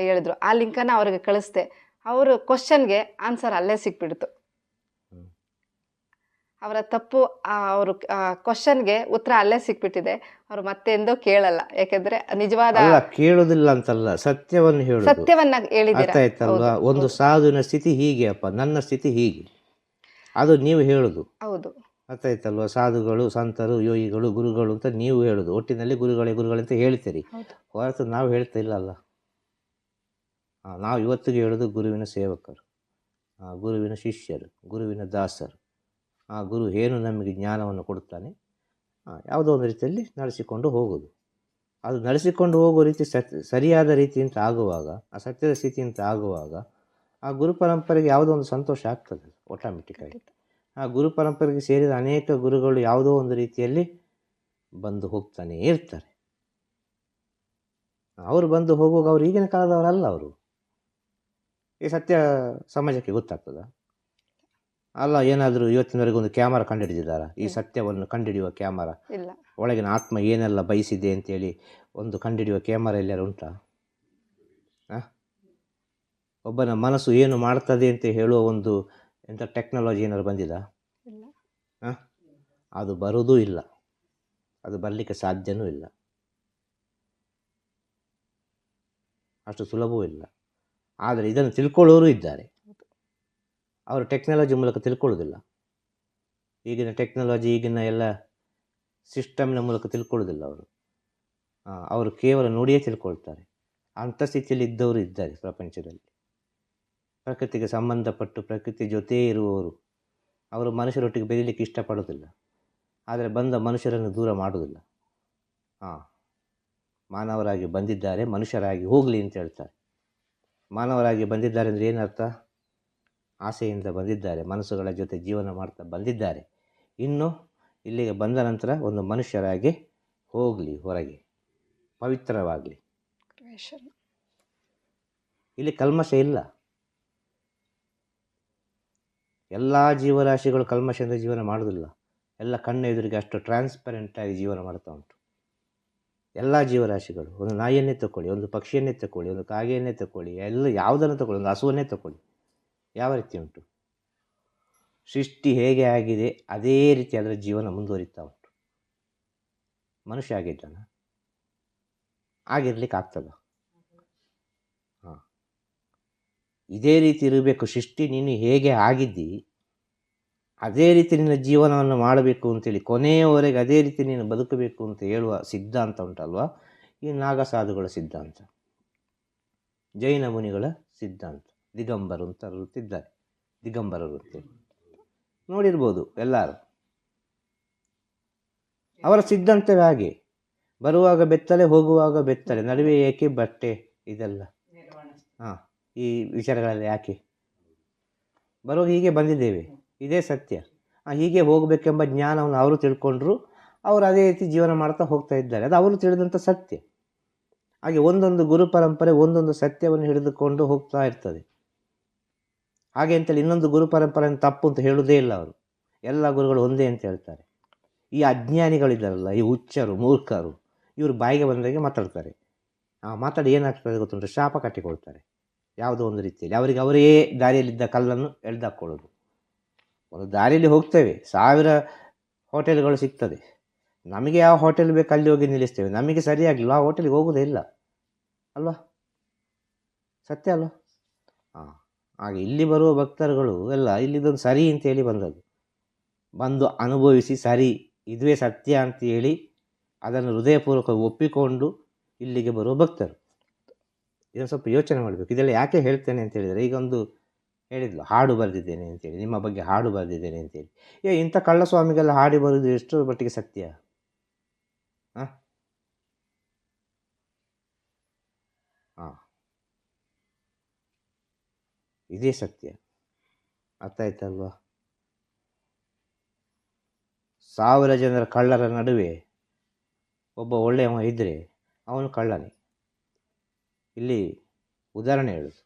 ಹೇಳಿದ್ರು. ಆ ಲಿಂಕನ್ನು ಅವ್ರಿಗೆ ಕಳಿಸ್ದೆ. ಅವರು ಕ್ವಶನ್ಗೆ ಆನ್ಸರ್ ಅಲ್ಲೇ ಸಿಕ್ಬಿಡ್ತು. ಅವರ ತಪ್ಪು ಅವರು ಕ್ವಶನ್ಗೆ ಉತ್ತರ ಅಲ್ಲೇ ಸಿಕ್ಬಿಟ್ಟಿದೆ. ಅವ್ರು ಮತ್ತೆಂದೋ ಕೇಳಲ್ಲ. ಯಾಕಂದ್ರೆ ನಿಜವಾದ ಕೇಳುದಿಲ್ಲ ಅಂತಲ್ಲ ಸತ್ಯವನ್ನು ಹೇಳಿ ಸತ್ಯವನ್ನ ಹೇಳಿದ್ದೀರಾ? ಆಯ್ತಲ್ವಾ? ಒಂದು. ಸಾಧುವಿನ ಸ್ಥಿತಿ ಹೀಗೆ ಅಪ್ಪ. ನನ್ನ ಸ್ಥಿತಿ ಹೀಗೆ. ಅದು ನೀವು ಹೇಳುದು. ಹೌದು. ಅರ್ಥ ಆಯ್ತಲ್ವಾ? ಸಾಧುಗಳು ಸಂತರು ಯೋಗಿಗಳು ಗುರುಗಳು ಅಂತ ನೀವು ಹೇಳುದು. ಒಟ್ಟಿನಲ್ಲಿ ಗುರುಗಳೇ ಗುರುಗಳಂತ ಹೇಳ್ತೀರಿ. ಹೊರತು ನಾವು ಹೇಳ್ತಾ ಇಲ್ಲಲ್ಲ. ಅಲ್ಲ ನಾವು ಇವತ್ತಿಗೆ ಹೇಳೋದು ಗುರುವಿನ ಸೇವಕರು. ಗುರುವಿನ ಶಿಷ್ಯರು ಗುರುವಿನ ದಾಸರು. ಆ ಗುರು ಏನು ನಮಗೆ ಜ್ಞಾನವನ್ನು ಕೊಡುತ್ತಾನೆ? ಯಾವುದೋ ಒಂದು ರೀತಿಯಲ್ಲಿ ನಡೆಸಿಕೊಂಡು ಹೋಗೋದು. ಅದು ನಡೆಸಿಕೊಂಡು ಹೋಗೋ ರೀತಿ ಸತ್ ಸರಿಯಾದ ಅಂತ ಆಗುವಾಗ ಆ ಸತ್ಯದ ಸ್ಥಿತಿಯಿಂದ ಆಗುವಾಗ ಆ ಗುರು ಪರಂಪರೆಗೆ ಯಾವುದೋ ಒಂದು ಸಂತೋಷ ಆಗ್ತದೆ ಆಟೋಮೆಟಿಕ್ಕಾಗಿ ಆ ಗುರು ಪರಂಪರೆಗೆ ಸೇರಿದ ಅನೇಕ ಗುರುಗಳು ಯಾವುದೋ ಒಂದು ರೀತಿಯಲ್ಲಿ ಬಂದು ಹೋಗ್ತಾನೆ ಇರ್ತಾರೆ. ಅವರು ಬಂದು ಹೋಗುವಾಗ ಅವ್ರು ಈಗಿನ ಕಾಲದವರಲ್ಲ ಅವರು. ಈ ಸತ್ಯ ಸಮಾಜಕ್ಕೆ ಗೊತ್ತಾಗ್ತದ. ಅಲ್ಲ ಏನಾದರೂ ಇವತ್ತಿನವರೆಗೆ ಒಂದು ಕ್ಯಾಮರಾ ಕಂಡುಹಿಡಿದಿದ್ದಾರಾ ಈ ಸತ್ಯವನ್ನು ಕಂಡುಹಿಡಿಯುವ ಕ್ಯಾಮರಾ. ಒಳಗಿನ ಆತ್ಮ ಏನೆಲ್ಲ ಬಯಸಿದೆ ಅಂತೇಳಿ ಒಂದು ಕಂಡುಹಿಡಿಯುವ ಕ್ಯಾಮರಾ ಎಲ್ಲಾರು ಉಂಟಾ? ಒಬ್ಬನ ಮನಸ್ಸು ಏನು ಮಾಡ್ತದೆ ಅಂತ ಹೇಳುವ ಒಂದು ಎಂಥ ಟೆಕ್ನಾಲಜಿ ಏನಾದ್ರು ಬಂದಿಲ್ಲ ಹಾಂ? ಅದು ಬರೋದೂ ಇಲ್ಲ. ಅದು ಬರಲಿಕ್ಕೆ ಸಾಧ್ಯನೂ ಇಲ್ಲ. ಅಷ್ಟು ಸುಲಭವೂ ಇಲ್ಲ. ಆದರೆ ಇದನ್ನು ತಿಳ್ಕೊಳ್ಳೋರು ಇದ್ದಾರೆ. ಅವರು ಟೆಕ್ನಾಲಜಿ ಮೂಲಕ ತಿಳ್ಕೊಳ್ಳೋದಿಲ್ಲ. ಈಗಿನ ಟೆಕ್ನಾಲಜಿ ಈಗಿನ ಎಲ್ಲ ಸಿಸ್ಟಮ್ನ ಮೂಲಕ ತಿಳ್ಕೊಳ್ಳೋದಿಲ್ಲ ಅವರು. ಅವರು ಕೇವಲ ನೋಡಿಯೇ ತಿಳ್ಕೊಳ್ತಾರೆ. ಅಂಥ ಸ್ಥಿತಿಯಲ್ಲಿ ಇದ್ದವರು ಇದ್ದಾರೆ ಪ್ರಪಂಚದಲ್ಲಿ. ಪ್ರಕೃತಿಗೆ ಸಂಬಂಧಪಟ್ಟು ಪ್ರಕೃತಿ ಜೊತೆ ಇರುವವರು. ಅವರು ಮನುಷ್ಯರೊಟ್ಟಿಗೆ ಬೆರೀಲಿಕ್ಕೆ ಇಷ್ಟಪಡೋದಿಲ್ಲ ಆದರೆ ಬಂದ ಮನುಷ್ಯರನ್ನು ದೂರ ಮಾಡೋದಿಲ್ಲ ಹಾಂ ಮಾನವರಾಗಿ ಬಂದಿದ್ದಾರೆ ಮನುಷ್ಯರಾಗಿ ಹೋಗಲಿ ಅಂತ ಹೇಳ್ತಾರೆ. ಮಾನವರಾಗಿ ಬಂದಿದ್ದಾರೆ ಅಂದರೆ ಏನರ್ಥ ಆಸೆಯಿಂದ ಬಂದಿದ್ದಾರೆ ಮನಸ್ಸುಗಳ ಜೊತೆ ಜೀವನ ಮಾಡ್ತಾ ಬಂದಿದ್ದಾರೆ. ಇನ್ನು ಇಲ್ಲಿಗೆ ಬಂದ ನಂತರ ಒಂದು ಮನುಷ್ಯರಾಗಿ ಹೋಗಲಿ ಹೊರಗೆ ಪವಿತ್ರವಾಗಲಿ ಇಲ್ಲಿ ಕಲ್ಮಶ ಇಲ್ಲ. ಎಲ್ಲ ಜೀವರಾಶಿಗಳು ಕಲ್ಮಶದಿಂದ ಜೀವನ ಮಾಡೋದಿಲ್ಲ. ಎಲ್ಲ ಕಣ್ಣು ಎದುರಿಗೆ ಅಷ್ಟು ಟ್ರಾನ್ಸ್ಪರೆಂಟ್ ಆಗಿ ಜೀವನ ಮಾಡ್ತಾ ಉಂಟು. ಎಲ್ಲ ಜೀವರಾಶಿಗಳು, ಒಂದು ನಾಯಿಯನ್ನೇ ತಗೊಳ್ಳಿ ಒಂದು ಪಕ್ಷಿಯನ್ನೇ ತಗೊಳ್ಳಿ ಒಂದು ಕಾಗೆಯನ್ನೇ ತಗೊಳ್ಳಿ ಎಲ್ಲ ಯಾವುದನ್ನು ತಗೊಳ್ಳಿ ಒಂದು ಹಸುವನ್ನೇ ತಗೊಳ್ಳಿ ಯಾವ ರೀತಿ ಉಂಟು? ಸೃಷ್ಟಿ ಹೇಗೆ ಆಗಿದೆ, ಅದೇ ರೀತಿ ಅದರ ಜೀವನ ಮುಂದುವರಿತಾ ಉಂಟು. ಮನುಷ್ಯ ಆಗಿದ್ದಾನ? ಆಗಿರ್ಲಿಕ್ಕೆ ಆಗ್ತದ ಹಾಂ ಇದೇ ರೀತಿ ಇರಬೇಕು. ಸೃಷ್ಟಿ ನೀನು ಹೇಗೆ ಆಗಿದ್ದಿ? ಅದೇ ರೀತಿ ನಿನ್ನ ಜೀವನವನ್ನು ಮಾಡಬೇಕು ಅಂತೇಳಿ ಕೊನೆಯವರೆಗೆ ಅದೇ ರೀತಿ ನೀನು ಬದುಕಬೇಕು ಅಂತ ಹೇಳುವ ಸಿದ್ಧಾಂತ ಉಂಟಲ್ವಾ? ಈ ನಾಗಸಾಧುಗಳ ಸಿದ್ಧಾಂತ. ಜೈನ ಮುನಿಗಳ ಸಿದ್ಧಾಂತ. ದಿಗಂಬರು ಅಂತ ಇದ್ದಾರೆ ದಿಗಂಬರರು ಅಂತೇಳಿ ನೋಡಿರ್ಬೋದು ಎಲ್ಲರೂ. ಅವರ ಸಿದ್ಧಾಂತವೇ ಹಾಗೆ. ಬರುವಾಗ ಬೆತ್ತಲೆ ಹೋಗುವಾಗ ಬೆತ್ತಲೆ ನಡುವೆ ಏಕೆ ಬಟ್ಟೆ ಇದೆಲ್ಲ? ಹಾಂ. ಈ ವಿಚಾರಗಳಲ್ಲಿ ಯಾಕೆ? ಬರೋ ಹೀಗೆ ಬಂದಿದ್ದೇವೆ. ಇದೇ ಸತ್ಯ. ಹೀಗೆ ಹೋಗಬೇಕೆಂಬ ಜ್ಞಾನವನ್ನು ಅವರು ತಿಳ್ಕೊಂಡ್ರು. ಅವರು ಅದೇ ರೀತಿ ಜೀವನ ಮಾಡ್ತಾ ಹೋಗ್ತಾ ಇದ್ದಾರೆ. ಅದು ಅವರು ತಿಳಿದಂಥ ಸತ್ಯ. ಹಾಗೆ ಒಂದೊಂದು ಗುರು ಪರಂಪರೆ ಒಂದೊಂದು ಸತ್ಯವನ್ನು ಹಿಡಿದುಕೊಂಡು ಹೋಗ್ತಾ ಇರ್ತದೆ. ಹಾಗೆ ಅಂತೇಳಿ ಇನ್ನೊಂದು ಗುರು ಪರಂಪರೆಯನ್ನು ತಪ್ಪು ಅಂತ ಹೇಳುವುದೇ ಇಲ್ಲ ಅವರು. ಎಲ್ಲ ಗುರುಗಳು ಒಂದೇ ಅಂತ ಹೇಳ್ತಾರೆ. ಈ ಅಜ್ಞಾನಿಗಳಿದ್ದಾರಲ್ಲ, ಈ ಹುಚ್ಚರು, ಮೂರ್ಖರು, ಇವರು ಬಾಯಿಗೆ ಬಂದಾಗೆ ಮಾತಾಡ್ತಾರೆ. ಆ ಮಾತಾಡಿ ಏನಾಗ್ತದೆ ಗೊತ್ತುಂಟು? ಶಾಪ ಕಟ್ಟಿಕೊಳ್ತಾರೆ ಯಾವುದೋ ಒಂದು ರೀತಿಯಲ್ಲಿ. ಅವರಿಗೆ ಅವರೇ ದಾರಿಯಲ್ಲಿದ್ದ ಕಲ್ಲನ್ನು ಎಳ್ದಾಕೊಳ್ಳೋದು. ಒಂದು ದಾರಿಯಲ್ಲಿ ಹೋಗ್ತೇವೆ. ಸಾವಿರ ಹೋಟೆಲ್ಗಳು ಸಿಗ್ತದೆ. ನಮಗೆ ಯಾವ ಹೋಟೆಲ್ ಬೇಕು ಅಲ್ಲಿ ಹೋಗಿ ನಿಲ್ಲಿಸ್ತೇವೆ. ನಮಗೆ ಸರಿಯಾಗಿಲ್ಲ. ಆ ಹೋಟೆಲ್ಗೆ ಹೋಗೋದೇ ಇಲ್ಲ. ಅಲ್ವಾ? ಸತ್ಯ ಅಲ್ವಾ? ಹಾಂ ಹಾಗೆ ಇಲ್ಲಿ ಬರುವ ಭಕ್ತರುಗಳು ಎಲ್ಲ ಇಲ್ಲಿದೊಂದು ಸರಿ ಅಂತೇಳಿ ಬಂದದ್ದು. ಬಂದು ಅನುಭವಿಸಿ ಸರಿ, ಇದುವೇ ಸತ್ಯ ಅಂತ ಹೇಳಿ ಅದನ್ನು ಹೃದಯಪೂರ್ವಕ ಒಪ್ಪಿಕೊಂಡು ಇಲ್ಲಿಗೆ ಬರುವ ಭಕ್ತರು. ಇದನ್ನು ಸ್ವಲ್ಪ ಯೋಚನೆ ಮಾಡಬೇಕು. ಇದೆಲ್ಲ ಯಾಕೆ ಹೇಳ್ತೇನೆ ಅಂತ ಹೇಳಿದರೆ, ಈಗ ಒಂದು ಹೇಳಿದ್ಲು, ಹಾಡು ಬರೆದಿದ್ದೇನೆ ಅಂತೇಳಿ ನಿಮ್ಮ ಬಗ್ಗೆ ಹಾಡು ಬರೆದಿದ್ದೇನೆ ಅಂತೇಳಿ ಏ, ಇಂಥ ಕಳ್ಳಸ್ವಾಮಿಗೆಲ್ಲ ಹಾಡಿ ಬರೋದು ಎಷ್ಟು ಮಟ್ಟಿಗೆ ಸತ್ಯ. ಹಾಂ ಹಾಂ ಇದೇ ಸತ್ಯ. ಅರ್ಥ ಆಯ್ತಲ್ವಾ? ಸಾವಿರ ಜನರ ಕಳ್ಳರ ನಡುವೆ ಒಬ್ಬ ಒಳ್ಳೆಯವ ಇದ್ದರೆ ಅವನು ಕಳ್ಳನೇ. ಇಲ್ಲಿ ಉದಾಹರಣೆ ಹೇಳುದು.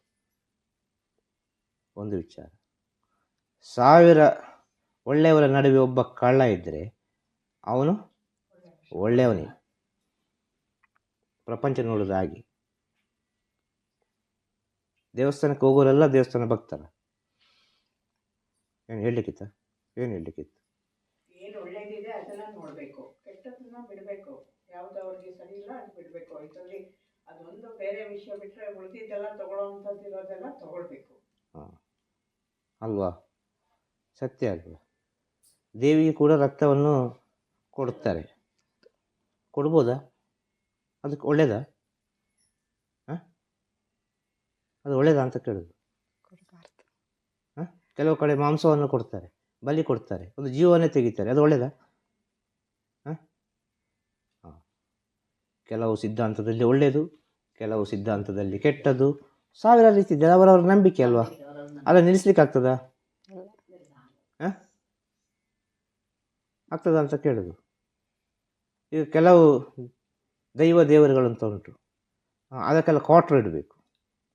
ಒಂದು ವಿಚಾರ. ಸಾವಿರ ಒಳ್ಳೆಯವರ ನಡುವೆ ಒಬ್ಬ ಕಳ್ಳ ಇದ್ದರೆ ಅವನು ಒಳ್ಳೆಯವನೇ. ಪ್ರಪಂಚ ನೋಡೋದು ಹಾಗೆ. ದೇವಸ್ಥಾನಕ್ಕೆ ಹೋಗೋರೆಲ್ಲ ದೇವಸ್ಥಾನ ಭಕ್ತರ. ಏನು ಹೇಳಲಿಕ್ಕಿತ್ತ? ಏನು ಹೇಳಲಿಕ್ಕಿತ್ತು ಏನು ಒಳ್ಳೇದಿದೆ ಅದನ್ನ ನೋಡಬೇಕು ಕೆಟ್ಟದನ್ನ ಬಿಡಬೇಕು ಯಾವ್ದು ಅವ್ರಿಗೆ ಸರಿ ಇಲ್ಲ ಅದು ಬಿಡಬೇಕು ಇದರಲ್ಲಿ ಅದೊಂದು ಬೇರೆ ವಿಷಯ ಬಿಟ್ಟರೆ ಉಳಿದಿದ್ದೆಲ್ಲ ತಗೊಳ್ಳೋವಂಥದ್ದು ಇರೋದೆಲ್ಲ ತಗೊಳ್ಬೇಕು. ಅಲ್ವಾ? ಸತ್ಯ ಅಲ್ವಾ? ದೇವಿಗೆ ಕೂಡ ರಕ್ತವನ್ನು ಕೊಡ್ತಾರೆ ಕೊಡ್ಬೋದಾ? ಅದಕ್ಕೆ ಒಳ್ಳೇದಾ? ಹಾಂ? ಅದು ಒಳ್ಳೇದಾ ಅಂತ ಕೇಳೋದು. ಹಾಂ? ಕೆಲವು ಕಡೆ ಮಾಂಸವನ್ನು ಕೊಡ್ತಾರೆ ಬಲಿ ಕೊಡ್ತಾರೆ ಒಂದು ಜೀವವನ್ನೇ ತೆಗಿತಾರೆ. ಅದು ಒಳ್ಳೇದಾ? ಹಾಂ? ಹಾಂ. ಕೆಲವು ಸಿದ್ಧಾಂತದಲ್ಲಿ ಒಳ್ಳೆಯದು ಕೆಲವು ಸಿದ್ಧಾಂತದಲ್ಲಿ ಕೆಟ್ಟದ್ದು. ಸಾವಿರ ರೀತಿ ಅವರವರ ನಂಬಿಕೆ ಅಲ್ವಾ? ಅಲ್ಲ ನಿಲ್ಲಿಸ್ಲಿಕ್ಕೆ ಆಗ್ತದಾ? ಆಗ್ತದ ಅಂತ ಕೇಳೋದು. ಈಗ ಕೆಲವು ದೈವ ದೇವರುಗಳಂತ ಉಂಟು. ಅದಕ್ಕೆಲ್ಲ ಕ್ವಾಟ್ರ್ ಇಡಬೇಕು.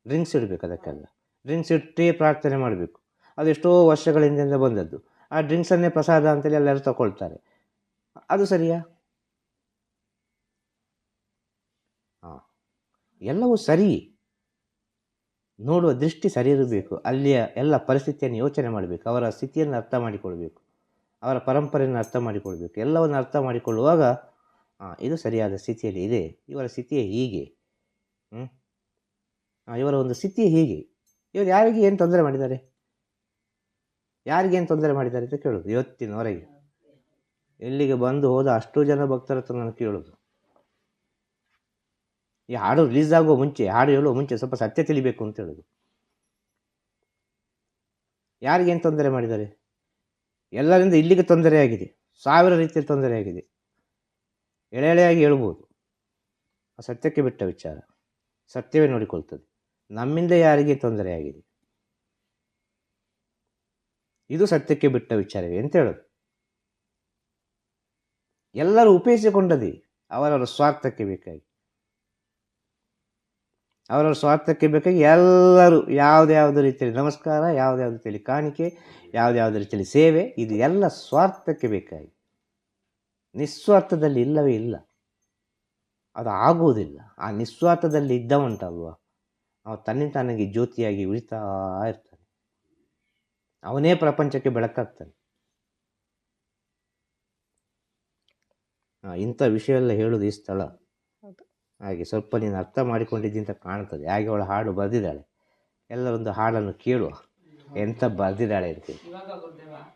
ಡ್ರಿಂಕ್ಸ್ ಇಡಬೇಕು ಅದಕ್ಕೆಲ್ಲ. ಡ್ರಿಂಕ್ಸ್ ಇಟ್ಟೇ ಪ್ರಾರ್ಥನೆ ಮಾಡಬೇಕು. ಅದು ಎಷ್ಟೋ ವರ್ಷಗಳ ಹಿಂದೆಂದ ಬಂದದ್ದು. ಆ ಡ್ರಿಂಕ್ಸನ್ನೇ ಪ್ರಸಾದ ಅಂತೇಳಿ ಎಲ್ಲರೂ ತಗೊಳ್ತಾರೆ. ಅದು ಸರಿಯಾ ಹಾಂ ಎಲ್ಲವೂ ಸರಿ. ನೋಡುವ ದೃಷ್ಟಿ ಸರಿ ಇರಬೇಕು. ಅಲ್ಲಿಯ ಎಲ್ಲ ಪರಿಸ್ಥಿತಿಯನ್ನು ಯೋಚನೆ ಮಾಡಬೇಕು. ಅವರ ಸ್ಥಿತಿಯನ್ನು ಅರ್ಥ ಮಾಡಿಕೊಳ್ಬೇಕು. ಅವರ ಪರಂಪರೆಯನ್ನು ಅರ್ಥ ಮಾಡಿಕೊಳ್ಬೇಕು. ಎಲ್ಲವನ್ನು ಅರ್ಥ ಮಾಡಿಕೊಳ್ಳುವಾಗ ಇದು ಸರಿಯಾದ ಸ್ಥಿತಿಯಲ್ಲಿ ಇದೆ. ಇವರ ಸ್ಥಿತಿಯೇ ಹೀಗೆ. ಹ್ಞೂ ಇವರ ಒಂದು ಸ್ಥಿತಿ ಹೀಗೆ. ಇವರು ಯಾರಿಗೆ ಏನು ತೊಂದರೆ ಮಾಡಿದ್ದಾರೆ? ಯಾರಿಗೇನು ತೊಂದರೆ ಮಾಡಿದ್ದಾರೆ ಅಂತ ಕೇಳೋದು? ಇವತ್ತಿನವರೆಗೆ. ಎಲ್ಲಿಗೆ ಬಂದು ಹೋದ ಅಷ್ಟು ಜನ ಭಕ್ತರ ಹತ್ರ ನಾನು ಕೇಳೋದು. ಈ ಹಾಡು ರಿಲೀಸ್ ಆಗುವ ಮುಂಚೆ, ಹಾಡು ಹೇಳುವ ಮುಂಚೆ ಸ್ವಲ್ಪ ಸತ್ಯ ತಿಳಿಬೇಕು ಅಂತ ಹೇಳೋದು. ಯಾರಿಗೇನು ತೊಂದರೆ ಮಾಡಿದ್ದಾರೆ? ಎಲ್ಲರಿಂದ ಇಲ್ಲಿಗೆ ತೊಂದರೆ ಆಗಿದೆ. ಸಾವಿರ ರೀತಿಯ ತೊಂದರೆ ಆಗಿದೆ. ಎಳೆ ಎಳೆಯಾಗಿ ಹೇಳ್ಬೋದು ಸತ್ಯಕ್ಕೆ ಬಿಟ್ಟ ವಿಚಾರ. ಸತ್ಯವೇ ನೋಡಿಕೊಳ್ತದೆ. ನಮ್ಮಿಂದ ಯಾರಿಗೆ ತೊಂದರೆ ಆಗಿದೆ? ಇದು ಸತ್ಯಕ್ಕೆ ಬಿಟ್ಟ ವಿಚಾರವೇ ಅಂತ ಹೇಳೋದು. ಎಲ್ಲರೂ ಉಪಯೋಗಿಸಿಕೊಂಡದೆ ಅವರವರ ಸ್ವಾರ್ಥಕ್ಕೆ ಬೇಕಾಗಿ. ಅವರವರ ಸ್ವಾರ್ಥಕ್ಕೆ ಬೇಕಾಗಿ ಎಲ್ಲರೂ ಯಾವುದ್ಯಾವುದೇ ರೀತಿಯಲ್ಲಿ ನಮಸ್ಕಾರ ಯಾವುದ್ಯಾವ್ದು ರೀತಿಯಲ್ಲಿ ಕಾಣಿಕೆ ಯಾವುದ್ಯಾವುದೇ ರೀತಿಯಲ್ಲಿ ಸೇವೆ, ಇದು ಎಲ್ಲ ಸ್ವಾರ್ಥಕ್ಕೆ ಬೇಕಾಗಿ. ನಿಸ್ವಾರ್ಥದಲ್ಲಿ ಇಲ್ಲವೇ ಇಲ್ಲ. ಅದು ಆಗುವುದಿಲ್ಲ. ಆ ನಿಸ್ವಾರ್ಥದಲ್ಲಿ ಇದ್ದವಂಟಲ್ವ ಅವ ತನ್ನಿಂತಾನಾಗಿ ಜ್ಯೋತಿಯಾಗಿ ಉಳಿತಾ ಇರ್ತಾನೆ. ಅವನೇ ಪ್ರಪಂಚಕ್ಕೆ ಬೆಳಕಾಗ್ತಾನೆ. ಇಂಥ ಎಲ್ಲ ಹೇಳೋದು ಈ ಸ್ಥಳ. ಹಾಗೆ ಸ್ವಲ್ಪ ನೀನು ಅರ್ಥ ಮಾಡಿಕೊಂಡಿದ್ದಿ ಅಂತ ಕಾಣ್ತದೆ. ಹಾಗೆ ಅವಳು ಹಾಡು ಬರೆದಿದ್ದಾಳೆ. ಎಲ್ಲರೊಂದು ಹಾಡನ್ನು ಕೇಳುವ ಎಂತ ಬರೆದಿದ್ದಾಳೆ ಅಂತ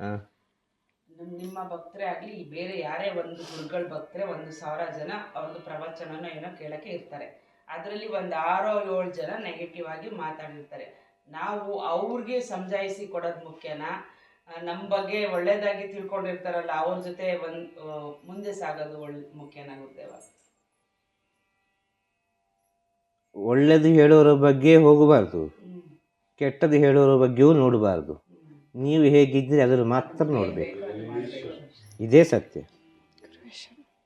ಹಾಂ. ನಿಮ್ಮ ಭಕ್ತರೇ ಆಗಲಿ ಬೇರೆ ಯಾರೇ ಒಂದು ಗುರುಗಳ ಭಕ್ತರೆ ಒಂದು ಸಾವಿರ ಜನ ಒಂದು ಪ್ರವಚನನ ಏನೋ ಕೇಳಕ್ಕೆ ಇರ್ತಾರೆ. ಅದರಲ್ಲಿ ಒಂದು ಆರೋ ಏಳು ಜನ ನೆಗೆಟಿವ್ ಆಗಿ ಮಾತಾಡಿರ್ತಾರೆ. ನಾವು ಅವ್ರಿಗೆ ಸಮಜಾಯಿಸಿ ಕೊಡೋದು ಮುಖ್ಯನಾ? ನಮ್ಮ ಬಗ್ಗೆ ಒಳ್ಳೇದಾಗಿ ತಿಳ್ಕೊಂಡಿರ್ತಾರಲ್ಲ ಅವ್ರ ಜೊತೆ ಒಂದು ಮುಂದೆ ಸಾಗೋದು ಒಳ್ಳೆ ಮುಖ್ಯನಾಗುತ್ತೆ ಗುರುದೇವ ಒಳ್ಳೆಯದು ಹೇಳೋರ ಬಗ್ಗೆ ಹೋಗಬಾರ್ದು. ಕೆಟ್ಟದ್ದು ಹೇಳೋರ ಬಗ್ಗೆಯೂ ನೋಡಬಾರ್ದು. ನೀವು ಹೇಗಿದ್ದರೆ ಅದನ್ನು ಮಾತ್ರ ನೋಡಬೇಕು. ಇದೇ ಸತ್ಯ.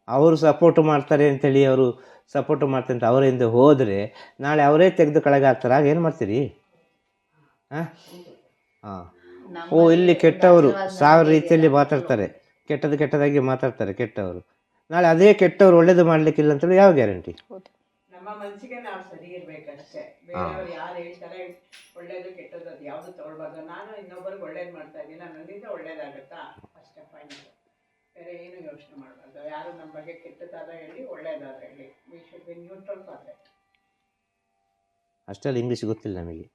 ಅವರು ಸಪೋರ್ಟ್ ಮಾಡ್ತಾರೆ ಅಂತೇಳಿ ಅವರು ಸಪೋರ್ಟ್ ಮಾಡ್ತಾರೆ ಅಂತ ಅವರ ಹಿಂದೆ ಹೋದರೆ ನಾಳೆ ಅವರೇ ತೆಗೆದು ಕೆಳಗೆ ಹಾಕ್ತಾರೆ ಆಗ ಏನು ಮಾಡ್ತೀರಿ? ಹಾಂ? ಹಾಂ. ಓ, ಇಲ್ಲಿ ಕೆಟ್ಟವರು ಸಾವಿರ ರೀತಿಯಲ್ಲಿ ಮಾತಾಡ್ತಾರೆ. ಕೆಟ್ಟದ್ದು ಕೆಟ್ಟದಾಗಿ ಮಾತಾಡ್ತಾರೆ ಕೆಟ್ಟವರು. ನಾಳೆ ಅದೇ ಕೆಟ್ಟವರು ಒಳ್ಳೇದು ಮಾಡಲಿಕ್ಕಿಲ್ಲ ಅಂತೇಳಿ ಯಾವ ಗ್ಯಾರಂಟಿ? ನಮ್ಮ ಮನಸ್ಸಿಗೆ ನಾವು ಸರಿ ಇರ್ಬೇಕಷ್ಟೇ. ಬೇರೆಯವ್ರು ಯಾರು ಹೇಳ್ತಾರೆ ಒಳ್ಳೇದು ಕೆಟ್ಟದ್ದು ಅದು ಯಾವುದು ತಗೊಳ್ಬಾರ್ದು. ನಾನು ಇನ್ನೊಬ್ಬರಿಗೆ ಒಳ್ಳೇದು ಮಾಡ್ತಾ ಇದ್ದೀನ. ನನ್ನಿಂದ ಒಳ್ಳೇದಾಗುತ್ತಾ? ಅಷ್ಟೇ ಫೈನಲ್ ಬೇರೆ ಏನು ಯೋಚನೆ ಮಾಡಬಾರ್ದು. ಯಾರು ನಮ್ಮ ಬಗ್ಗೆ ಕೆಟ್ಟದಾದ ಹೇಳಿ ಒಳ್ಳೇದಾದ ಹೇಳಿ. We should be neutral perfect that ಅಷ್ಟೆಲ್ಲ ಇಂಗ್ಲೀಷ್ ಗೊತ್ತಿಲ್ಲ ನಮಗೆ.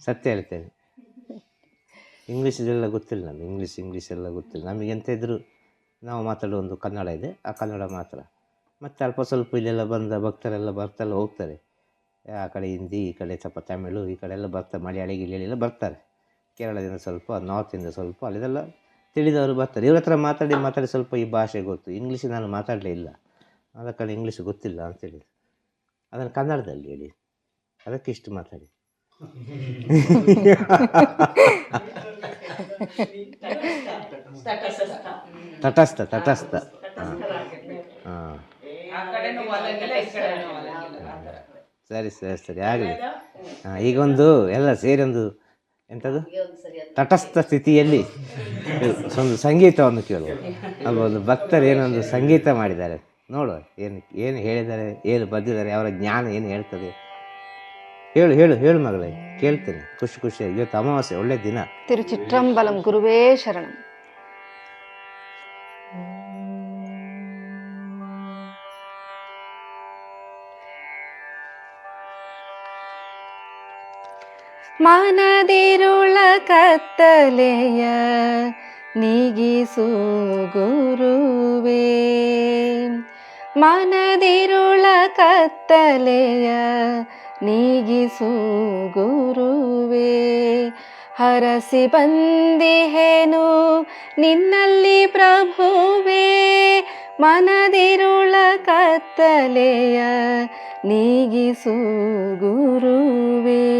ಸತ್ಯ ಹೇಳ್ತೇನೆ. ಇಂಗ್ಲೀಷ್ ಇದೆಲ್ಲ ಗೊತ್ತಿಲ್ಲ ನಮಗೆ. ಇಂಗ್ಲೀಷ್ ಇಂಗ್ಲೀಷ್ ಎಲ್ಲ ಗೊತ್ತಿಲ್ಲ. ನಮಗೆ ಎಂತ ಇದ್ದರೂ ನಾವು ಮಾತಾಡೋ ಒಂದು ಕನ್ನಡ ಇದೆ. ಆ ಕನ್ನಡ ಮಾತ್ರ. ಮತ್ತು ಅಲ್ಪ ಸ್ವಲ್ಪ ಇಲ್ಲೆಲ್ಲ ಬಂದ ಭಕ್ತರೆಲ್ಲ ಬರ್ತಲ್ಲ ಹೋಗ್ತಾರೆ. ಆ ಕಡೆ ಹಿಂದಿ ಈ ಕಡೆ ಸ್ವಲ್ಪ ತಮಿಳು ಈ ಕಡೆ ಎಲ್ಲ ಬರ್ತಾರೆ. ಮಲಯಾಳಿ ಇಲ್ಲೆಲ್ಲ ಬರ್ತಾರೆ. ಕೇರಳದಿಂದ ಸ್ವಲ್ಪ ನಾರ್ತಿಂದ ಸ್ವಲ್ಪ ಅಲ್ಲಿದೆಲ್ಲ ತಿಳಿದವರು ಬರ್ತಾರೆ. ಇವ್ರ ಹತ್ರ ಮಾತಾಡಿ ಮಾತಾಡಿ ಸ್ವಲ್ಪ ಈ ಭಾಷೆ ಗೊತ್ತು. ಇಂಗ್ಲೀಷ್ ನಾನು ಮಾತಾಡಲೇ ಇಲ್ಲ. ಆದ ಕಡೆ ಇಂಗ್ಲೀಷ್ ಗೊತ್ತಿಲ್ಲ ಅಂತೇಳಿ ಅದನ್ನು ಕನ್ನಡದಲ್ಲಿ ಹೇಳಿ. ಅದಕ್ಕೆ ಇಷ್ಟು ಮಾತಾಡಿ. ತಟಸ್ಥ. ತಟಸ್ಥ ಹಾಂ. ಸರಿ ಸರಿ ಸರಿ ಆಗಲಿ. ಹಾಂ ಈಗ ಒಂದು ಎಲ್ಲ ಸೇರಿ ಒಂದು ಎಂಥದ್ದು ತಟಸ್ಥ ಸ್ಥಿತಿಯಲ್ಲಿ ಒಂದು ಸಂಗೀತವನ್ನು ಕೇಳುವ. ಅಲ್ಲ ಒಂದು ಭಕ್ತರು ಏನೊಂದು ಸಂಗೀತ ಮಾಡಿದ್ದಾರೆ. ನೋಡುವ ಏನು ಏನು ಹೇಳಿದ್ದಾರೆ ಏನು ಬರೆದಿದ್ದಾರೆ ಅವರ ಜ್ಞಾನ ಏನು ಹೇಳ್ತದೆ. ಹೇಳು ಹೇಳು ಹೇಳು ಮಗಳೇ ಕೇಳ್ತೇನೆ. ಖುಷಿ ಖುಷಿಯಾಗಿ. ಇವತ್ತು ಅಮಾವಾಸ್ಯೆ ಒಳ್ಳೆ ದಿನ. ತಿರುಚಿತ್ರಂಬಲಂ ಗುರುವೇ ಶರಣಂ. ಮನದಿರುಳ ಕತ್ತಲೆಯ ನೀಗಿಸು ಗುರುವೇ. ಮನದಿರುಳ ಕತ್ತಲೆಯ ನೀಗಿಸು ಗುರುವೇ. ಹರಸಿ ಬಂದಿಹೇನು ನಿನ್ನಲ್ಲಿ ಪ್ರಭುವೇ. ಮನದಿರುಳ ಕತ್ತಲೆಯ ನೀಗಿಸು ಗುರುವೇ.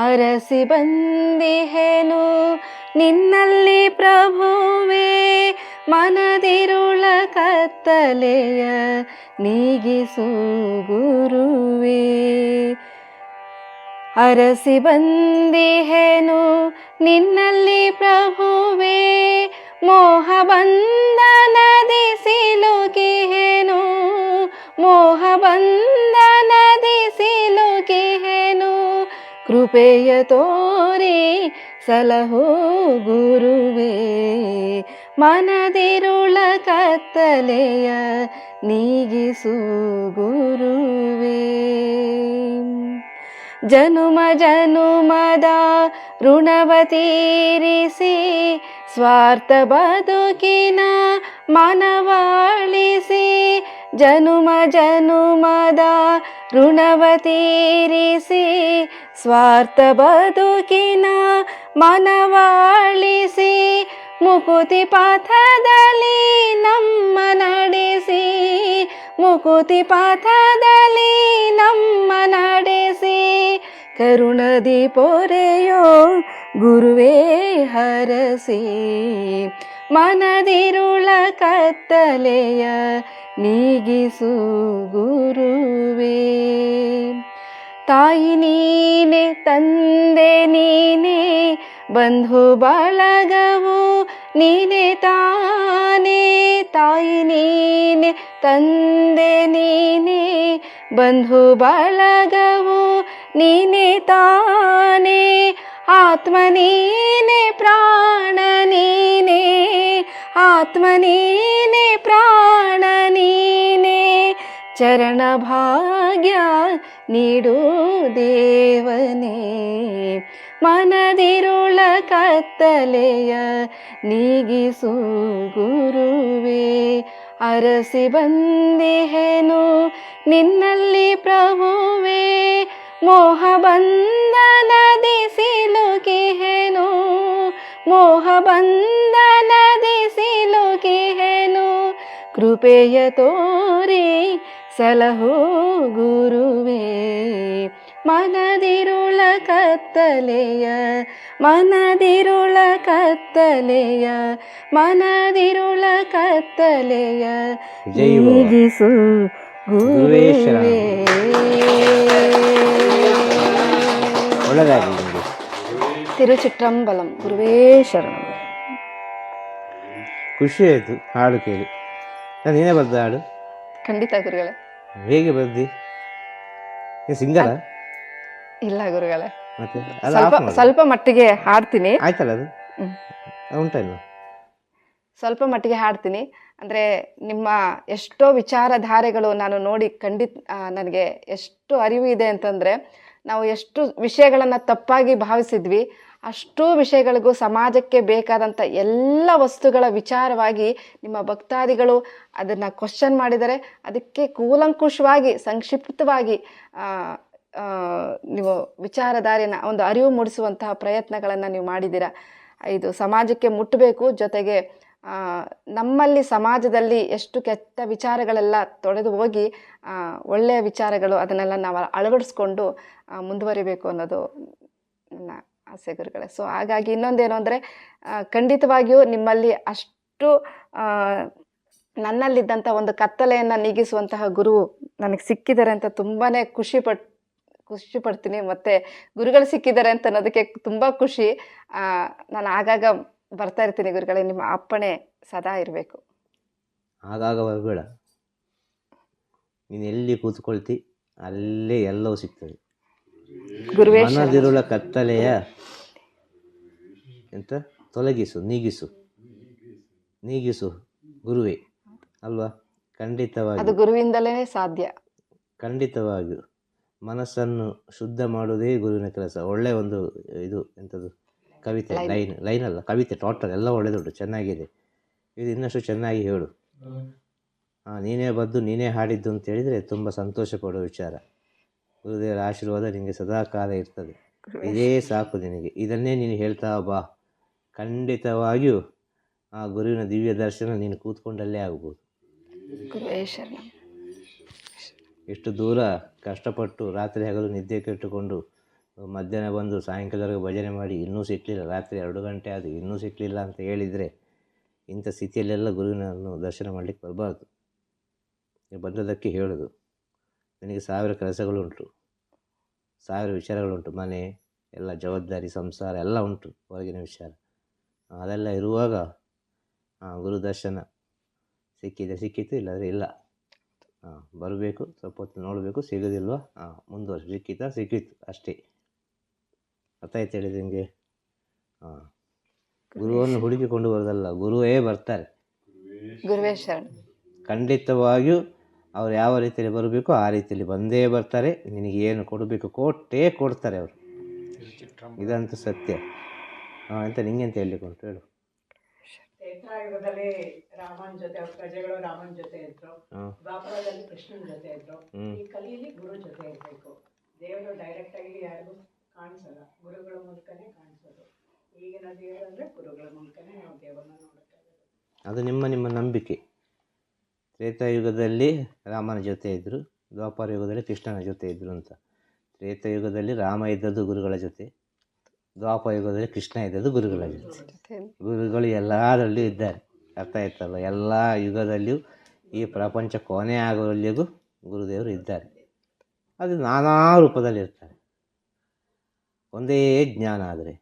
ಹರಸಿ ಬಂದಿಹೇನು ನಿನ್ನಲ್ಲಿ ಪ್ರಭುವೇ, ಮನದಿರುಳ ಕತ್ತಲೆಯ ನೀಗಿಸು ಗುರುವೇ. ಅರಸಿ ಬಂದಿಹೇನು ನಿನ್ನಲ್ಲಿ ಪ್ರಭುವೇ ಮೋಹ ಬಂಧನದಿ ಸಿಲುಕಿಹೇನು ಮೋಹ ಬಂಧನದಿ ಕೃಪೆಯ ತೋರಿ ಸಲಹೋ ಗುರುವೇ. ಮನದಿರುಳ ಕತ್ತಲೆಯ ನೀಗಿಸು ಗುರುವೇ. ಜನುಮ ಜನುಮದ ಋಣವ ತೀರಿಸಿ ಸ್ವಾರ್ಥ ಬದುಕಿನ ಮನವಾಳಿಸಿ ಜನುಮ ಜನುಮದ ಋಣವ ತೀರಿಸಿ ಸ್ವಾರ್ಥ ಬದುಕಿನ ಮನವಾಳಿಸಿ, ಮುಕುತಿ ಪಥದಲ್ಲಿ ನಮ್ಮ ನಡೆಸಿ, ಮುಕುತಿ ಪಥದಲ್ಲಿ ನಮ್ಮ ನಡೆಸಿ ಕರುಣದಿ ಪೊರೆಯೋ ಗುರುವೇ ಹರಸಿ, ಮನದಿರುಳ ಕತ್ತಲೆಯ ನೀಗಿಸು ಗುರುವೇ. ತಾಯಿ ನೀನೆ, ತಂದೆ ನೀನೆ, ಬಂಧು ಬಳಗವು ನೀನೆ ತಾನೇ. ತಾಯಿ ನೀನೆ, ತಂದೆ ನೀನೆ, ಬಂಧು ಬಳಗವು ನೀನೆ ತಾನೇ. ಆತ್ಮ ನೀನೆ, ಪ್ರಾಣ ನೀನೆ. ಆತ್ಮ ನೀನೆ, ಪ್ರಾಣ ನೀನೆ. ಚರಣ ಭಾಗ್ಯ ನೀಡು ದೇವನೇ. ಮನದಿರುಳ ಕತ್ತಲೆಯ ನೀಗಿಸು ಗುರುವೇ. ಅರಸಿ ಬಂದಿಹೇನು ನಿನ್ನಲ್ಲಿ ಪ್ರಭುವೇ. ಮೋಹ ಬಂಧನದಿ ಸಿಲುಕಿಹೇನು ಮೋಹ ಬಂಧನದಿ ಸಿಲುಕಿಹೇನು ಕೃಪೆಯ ತೋರಿ ಸಲಹೋ ಗುರುವೇ ಮನದಿರುಳ ಕತ್ತಲೆಯ ಮನದಿರುಳ ಕತ್ತಲೆಯ ಮನದಿರುಳ ಕತ್ತಲೆಯ ಜೈ ಬಾಬಾ. ನೀಗಿಸು ಗುರುವೇ ಶರಣ. ಗುರುವೇ ಒಳ್ಳೆದಾಗಲಿ ನಿಮಗೆ ತಿರುಚಿಟ್ರಂಬಲಂ ಗುರುವೇ ಶರಣಂ ಖುಷಿ ಆಯಿತು ಹಾಡು ಕೇಳಿ ನಾನು ನೀನೇ ಬರ್ದ ಹಾಡು ಖಂಡಿತ ಗುರುಗಳೇ. ಹೇಗೆ ಬರ್ದಿ? ಸಿಂಗಲ್? ಇಲ್ಲ ಗುರುಗಳೇ. ಸ್ವಲ್ಪ ಸ್ವಲ್ಪ ಮಟ್ಟಿಗೆ ಹಾಡ್ತೀನಿ. ಆಯ್ತಲ್ಲ ಅದು? ಹ್ಮ್. ಅದು ಉಂಟಾ ಇಲ್ವಾ? ಸ್ವಲ್ಪ ಮಟ್ಟಿಗೆ ಹಾಡ್ತೀನಿ. ಅಂದರೆ ನಿಮ್ಮ ಎಷ್ಟೋ ವಿಚಾರಧಾರೆಗಳು ನಾನು ನೋಡಿ ಖಂಡಿತ ನನಗೆ ಎಷ್ಟು ಅರಿವು ಇದೆ ಅಂತಂದರೆ ನಾವು ಎಷ್ಟು ವಿಷಯಗಳನ್ನು ತಪ್ಪಾಗಿ ಭಾವಿಸಿದ್ವಿ ಅಷ್ಟೂ ವಿಷಯಗಳಿಗೂ ಸಮಾಜಕ್ಕೆ ಬೇಕಾದಂಥ ಎಲ್ಲ ವಸ್ತುಗಳ ವಿಚಾರವಾಗಿ ನಿಮ್ಮ ಭಕ್ತಾದಿಗಳು ಅದನ್ನು ಕ್ವಶನ್ ಮಾಡಿದರೆ ಅದಕ್ಕೆ ಕೂಲಂಕುಷವಾಗಿ, ಸಂಕ್ಷಿಪ್ತವಾಗಿ ನೀವು ವಿಚಾರಧಾರೆಯನ್ನು ಒಂದು ಅರಿವು ಮೂಡಿಸುವಂತಹ ಪ್ರಯತ್ನಗಳನ್ನು ನೀವು ಮಾಡಿದ್ದೀರಾ? ಇದು ಸಮಾಜಕ್ಕೆ ಮುಟ್ಟಬೇಕು ಜೊತೆಗೆ ನಮ್ಮಲ್ಲಿ ಸಮಾಜದಲ್ಲಿ ಎಷ್ಟು ಕೆಟ್ಟ ವಿಚಾರಗಳೆಲ್ಲ ತೊಡೆದು ಹೋಗಿ ಒಳ್ಳೆಯ ವಿಚಾರಗಳು ಅದನ್ನೆಲ್ಲ ನಾವು ಅಳವಡಿಸ್ಕೊಂಡು ಮುಂದುವರಿಬೇಕು ಅನ್ನೋದು ನನ್ನ ಆಸೆ ಗುರುಗಳೇ. ಸೊ ಹಾಗಾಗಿ ಇನ್ನೊಂದೇನು ಅಂದರೆ ಖಂಡಿತವಾಗಿಯೂ ನಿಮ್ಮಲ್ಲಿ ಅಷ್ಟು ನನ್ನಲ್ಲಿದ್ದಂಥ ಒಂದು ಕತ್ತಲೆಯನ್ನು ನೀಗಿಸುವಂತಹ ಗುರು ನನಗೆ ಸಿಕ್ಕಿದ್ದಾರೆ ಅಂತ ತುಂಬಾ ಖುಷಿ ಪಟ್, ಖುಷಿ ಪಡ್ತೀನಿ. ಮತ್ತು ಗುರುಗಳು ಸಿಕ್ಕಿದ್ದಾರೆ ಅಂತ ಅನ್ನೋದಕ್ಕೆ ತುಂಬ ಖುಷಿ. ನಾನು ಆಗಾಗ ಬರ್ತಾ ಇರ್ತೀನಿ ಗುರುಗಳೇ, ನಿಮ್ಮ ಅಪ್ಪಣೆ ಸದಾ ಇರಬೇಕು. ಆಗಾಗ ಬರಬೇಡ. ನೀನು ಎಲ್ಲಿ ಕೂತ್ಕೊಳ್ತಿ, ಅಲ್ಲೇ ಎಲ್ಲವೂ ಸಿಗ್ತದೆ. ಮನದಿರುಳ ಕತ್ತಲೆಯ ಎಂತ? ತೊಲಗಿಸು ನೀಗಿಸು. ನೀಗಿಸು ಗುರುವೇ. ಅಲ್ವಾ? ಅದು ಖಂಡಿತವಾಗಿ ಗುರುವಿಂದಲೇ ಸಾಧ್ಯ. ಖಂಡಿತವಾಗಿ. ಮನಸ್ಸನ್ನು ಶುದ್ಧ ಮಾಡುವುದೇ ಗುರುವಿನ ಕೆಲಸ. ಒಳ್ಳೆ ಒಂದು ಇದು ಎಂಥದ್ದು ಕವಿತೆ ಲೈನ್. ಲೈನ್ ಅಲ್ಲ ಕವಿತೆ ಟೋಟಲ್ ಎಲ್ಲ ಒಳ್ಳೆದುಂಟು ಚೆನ್ನಾಗಿದೆ. ಇದು ಇನ್ನಷ್ಟು ಚೆನ್ನಾಗಿ ಹೇಳು. ಹಾಂ ನೀನೇ ಬದ್ದು ನೀನೇ ಹಾಡಿದ್ದು ಅಂತ ಹೇಳಿದರೆ ತುಂಬ ಸಂತೋಷ ಪಡೋ ವಿಚಾರ. ಗುರುದೇವರ ಆಶೀರ್ವಾದ ನಿನಗೆ ಸದಾ ಕಾಲ ಇರ್ತದೆ ಇದೇ ಸಾಕು ನಿನಗೆ. ಇದನ್ನೇ ನೀನು ಹೇಳ್ತಾ ಬಾ. ಖಂಡಿತವಾಗಿಯೂ ಆ ಗುರುವಿನ ದಿವ್ಯ ದರ್ಶನ ನೀನು ಕೂತ್ಕೊಂಡಲ್ಲೇ ಆಗ್ಬೋದು. ಎಷ್ಟು ದೂರ ಕಷ್ಟಪಟ್ಟು ರಾತ್ರಿ ಹಗಲು ನಿದ್ದೆ ಕೆಟ್ಟುಕೊಂಡು ಮಧ್ಯಾಹ್ನ ಬಂದು ಸಾಯಂಕಾಲವರೆಗೆ ಭಜನೆ ಮಾಡಿ ಇನ್ನೂ ಸಿಕ್ಕಲಿಲ್ಲ ರಾತ್ರಿ ಎರಡು ಗಂಟೆ ಅದು ಇನ್ನೂ ಸಿಕ್ಕಲಿಲ್ಲ ಅಂತ ಹೇಳಿದರೆ ಇಂಥ ಸ್ಥಿತಿಯಲ್ಲೆಲ್ಲ ಗುರುವಿನನ್ನು ದರ್ಶನ ಮಾಡಲಿಕ್ಕೆ ಬರಬಾರ್ದು. ಬಂದದಕ್ಕೆ ಹೇಳೋದು. ನಿನಗೆ ಸಾವಿರ ಕೆಲಸಗಳುಂಟು. ಸಾವಿರ ವಿಚಾರಗಳುಂಟು. ಮನೆ ಎಲ್ಲ ಜವಾಬ್ದಾರಿ ಸಂಸಾರ ಎಲ್ಲ ಉಂಟು ಹೊರಗಿನ ವಿಚಾರ. ಅದೆಲ್ಲ ಇರುವಾಗ ಹಾಂ ಗುರುದರ್ಶನ ಸಿಕ್ಕಿದೆ. ಸಿಕ್ಕಿತು ಇಲ್ಲಾಂದರೆ ಇಲ್ಲ. ಹಾಂ ಬರಬೇಕು ಸ್ವಲ್ಪ ಹೊತ್ತು ನೋಡಬೇಕು ಸಿಗೋದಿಲ್ವಾ? ಹಾಂ ಮುಂದುವರ್ಸಿ. ಸಿಕ್ಕಿತಾ ಸಿಕ್ಕಿತ್ತು ಅಷ್ಟೇ. ಅರ್ಥ ಆಯ್ತು ಹೇಳಿದ ನಿಮಗೆ ಹಾಂ ಗುರುವನ್ನು ಹುಡುಕಿಕೊಂಡು ಬರೋದಲ್ಲ ಗುರುವೇ ಬರ್ತಾರೆ. ಖಂಡಿತವಾಗಿಯೂ ಅವ್ರು ಯಾವ ರೀತಿಯಲ್ಲಿ ಬರಬೇಕು ಆ ರೀತಿಯಲ್ಲಿ ಬಂದೇ ಬರ್ತಾರೆ. ನಿನಗೆ ಏನು ಕೊಡಬೇಕು ಕೊಟ್ಟೇ ಕೊಡ್ತಾರೆ ಅವರು. ಇದಂತೂ ಸತ್ಯ. ಹಾಂ ಅಂತ ನಿಂಗೆ ಅಂತ ಹೇಳಲಿಕ್ಕೆ ಉಂಟು ಹೇಳು. ತ್ರೇತಾಯುಗದಲ್ಲಿ ರಾಮನ ಜೊತೆ ಅವ್ರ ಪ್ರಜೆಗಳು ರಾಮನ ಜೊತೆ ಇದ್ರು. ಹಾಂ. ದ್ವಾಪರದಲ್ಲಿ ಕೃಷ್ಣನ ಜೊತೆ ಇದ್ರು. ಈ ಕಲಿಯಲ್ಲಿ ಗುರು ಜೊತೆ ಇರಬೇಕು. ದೇವರು ಡೈರೆಕ್ಟ್ ಆಗಿ ಯಾರಿಗೂ ಕಾಣಿಸಲ್ಲ. ಗುರುಗಳ ಮೂಲಕನೇ ಕಾಣಿಸೋದು. ಈಗಿನ ದೇವರು ಅಂದ್ರೆ ಗುರುಗಳ ಮೂಲಕನೇ ನಾವು ದೇವರನ್ನ ನೋಡಕ್ಕಾಗೋದು. ಅದು ನಿಮ್ಮ ನಿಮ್ಮ ನಂಬಿಕೆ. ತ್ರೇತಾಯುಗದಲ್ಲಿ ರಾಮನ ಜೊತೆ ಇದ್ದರು ದ್ವಾಪರ ಯುಗದಲ್ಲಿ ಕೃಷ್ಣನ ಜೊತೆ ಇದ್ದರು ಅಂತ. ತ್ರೇತಾಯುಗದಲ್ಲಿ ರಾಮ ಇದ್ದದ್ದು ಗುರುಗಳ ಜೊತೆ ದ್ವಾಪರ ಯುಗದಲ್ಲಿ ಕೃಷ್ಣ ಇದ್ದದ್ದು ಗುರುಗಳ ಜೊತೆ. ಗುರುಗಳು ಎಲ್ಲದರಲ್ಲೂ ಇದ್ದಾರೆ. ಅರ್ಥ ಆಯ್ತಲ್ಲ ಎಲ್ಲ ಯುಗದಲ್ಲಿಯೂ ಈ ಪ್ರಪಂಚ ಕೊನೆ ಆಗುವಲ್ಲಿಗೂ ಗುರುದೇವರು ಇದ್ದಾರೆ. ಅದು ನಾನಾ ರೂಪದಲ್ಲಿ ಇರ್ತಾರೆ ಒಂದೇ ಜ್ಞಾನ ಆದರೆ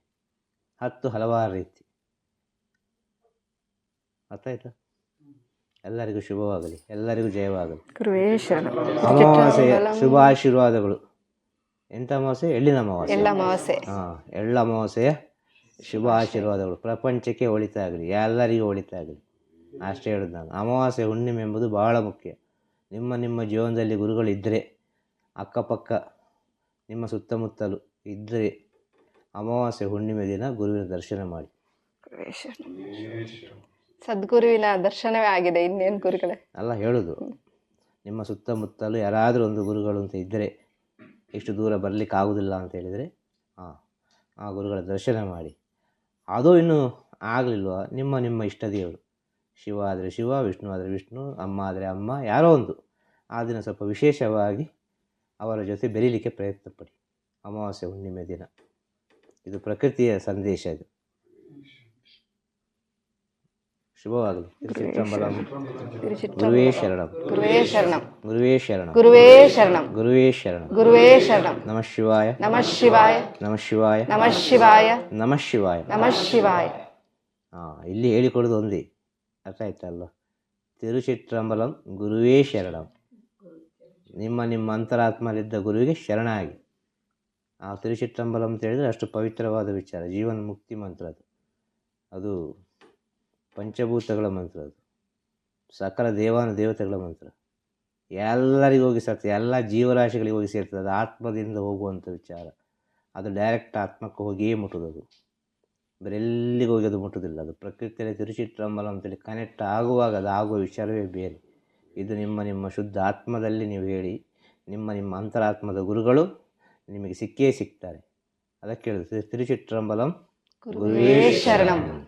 ಹತ್ತು ಹಲವಾರು ರೀತಿ. ಅರ್ಥ ಆಯ್ತಾ? ಎಲ್ಲರಿಗೂ ಶುಭವಾಗಲಿ ಎಲ್ಲರಿಗೂ ಜಯವಾಗಲಿ. ಗುರುವೇ ಶುಭ ಆಶೀರ್ವಾದಗಳು ಎಂಥ ಅಮಾವಾಸ್ಯೆ? ಎಳ್ಳಿನ ಅಮಾವಾಸ್ಯೆ. ಹಾಂ ಎಳ್ಳ ಅಮಾವಾಸ್ಯೆಯ ಶುಭ ಆಶೀರ್ವಾದಗಳು ಪ್ರಪಂಚಕ್ಕೆ ಒಳಿತಾಗಲಿ ಎಲ್ಲರಿಗೂ ಒಳಿತಾಗಲಿ ಅಷ್ಟೇ ಹೇಳೋದು ನಾನು. ಅಮಾವಾಸ್ಯೆ ಹುಣ್ಣಿಮೆ ಎಂಬುದು ಬಹಳ ಮುಖ್ಯ. ನಿಮ್ಮ ನಿಮ್ಮ ಜೀವನದಲ್ಲಿ ಗುರುಗಳು ಇದ್ದರೆ ಅಕ್ಕಪಕ್ಕ ನಿಮ್ಮ ಸುತ್ತಮುತ್ತಲು ಇದ್ದರೆ ಅಮಾವಾಸ್ಯೆ ಹುಣ್ಣಿಮೆ ದಿನ ಗುರುವಿನ ದರ್ಶನ ಮಾಡಿ. ಸದ್ಗುರುವಿನ ದರ್ಶನವೇ ಆಗಿದೆ ಇನ್ನೇನು ಗುರುಗಳೇ? ಅಲ್ಲ, ಹೇಳೋದು. ನಿಮ್ಮ ಸುತ್ತಮುತ್ತಲು ಯಾರಾದರೂ ಒಂದು ಗುರುಗಳು ಅಂತ ಇದ್ದರೆ ಇಷ್ಟು ದೂರ ಬರಲಿಕ್ಕೆ ಆಗೋದಿಲ್ಲ ಅಂತ ಹೇಳಿದರೆ ಹಾಂ ಆ ಗುರುಗಳ ದರ್ಶನ ಮಾಡಿ. ಅದು ಇನ್ನೂ ಆಗಲಿಲ್ವ? ನಿಮ್ಮ ನಿಮ್ಮ ಇಷ್ಟ ದೇವರು. ಶಿವ ಆದರೆ ಶಿವ, ವಿಷ್ಣು ಆದರೆ ವಿಷ್ಣು, ಅಮ್ಮ ಆದರೆ ಅಮ್ಮ, ಯಾರೋ ಒಂದು. ಆ ದಿನ ಸ್ವಲ್ಪ ವಿಶೇಷವಾಗಿ ಅವರ ಜೊತೆ ಬೆರೀಲಿಕ್ಕೆ ಪ್ರಯತ್ನ ಪಡಿ ಅಮಾವಾಸ್ಯೆ ಹುಣ್ಣಿಮೆ ದಿನ. ಇದು ಪ್ರಕೃತಿಯ ಸಂದೇಶ ಇದು. ಶುಭವಾಗಲಿ. ತಿರುಚಿತ್ರಂಬಲಂ ಗುರುವೇ ಶರಣಂ. ಗುರುವೇ ಶರಣಂ. ಗುರುವೇ ಶರಣಂ. ಗುರುವೇ ಶರಣಂ. ಗುರುವೇ ಶರಣಂ. ಗುರುವೇ ಶರಣಂ. ನಮಃ ಶಿವಾಯ. ನಮಃ ಶಿವಾಯ. ನಮಃ ಶಿವಾಯ. ನಮಃ ಶಿವಾಯ. ನಮಃ ಶಿವಾಯ. ನಮಃ ಶಿವಾಯ. ಹಾಂ ಇಲ್ಲಿ ಹೇಳಿಕೊಡೋದು ಒಂದೇ. ಅರ್ಥ ಆಯ್ತಲ್ಲ ತಿರುಚಿತ್ರಂಬಲಂ ಗುರುವೇ ಶರಣಂ. ನಿಮ್ಮ ನಿಮ್ಮ ಅಂತರಾತ್ಮಲಿದ್ದ ಗುರುವಿಗೆ ಶರಣಾಗಿ. ಆ ತಿರುಚಿತ್ರಂಬಲಂ ಅಂತ ಹೇಳಿದರೆ ಅಷ್ಟು ಪವಿತ್ರವಾದ ವಿಚಾರ. ಜೀವನ ಮುಕ್ತಿ ಮಂತ್ರ ಅದು. ಅದು ಪಂಚಭೂತಗಳ ಮಂತ್ರ ಅದು. ಸಕಲ ದೇವಾನು ದೇವತೆಗಳ ಮಂತ್ರ. ಎಲ್ಲರಿಗೂ ಹೋಗಿ ಸೇರ್ತದೆ ಎಲ್ಲ ಜೀವರಾಶಿಗಳಿಗೆ ಹೋಗಿ ಸೇರ್ತದೆ ಅದು ಆತ್ಮದಿಂದ ಹೋಗುವಂಥ ವಿಚಾರ. ಅದು ಡೈರೆಕ್ಟ್ ಆತ್ಮಕ್ಕೆ ಹೋಗಿಯೇ ಮುಟ್ಟೋದು ಅದು ಬೇರೆ ಎಲ್ಲಿಗೆ ಹೋಗಿ ಅದು ಮುಟ್ಟೋದಿಲ್ಲ. ಅದು ಪ್ರಕೃತಿಯಲ್ಲಿ ತಿರುಚಿಟ್ರಂಬಲ ಅಂತೇಳಿ ಕನೆಕ್ಟ್ ಆಗುವಾಗ ಅದು ಆಗುವ ವಿಚಾರವೇ ಬೇರೆ. ಇದು ನಿಮ್ಮ ನಿಮ್ಮ ಶುದ್ಧ ಆತ್ಮದಲ್ಲಿ ನೀವು ಹೇಳಿ ನಿಮ್ಮ ನಿಮ್ಮ ಅಂತರಾತ್ಮದ ಗುರುಗಳು ನಿಮಗೆ ಸಿಕ್ಕೇ ಸಿಗ್ತಾರೆ ಅದಕ್ಕೆ ಹೇಳಿದ್ರೆ ತಿರುಚಿಟ್ರಂಬಲಂ ಗುರುವೇ ಶರಣಂ.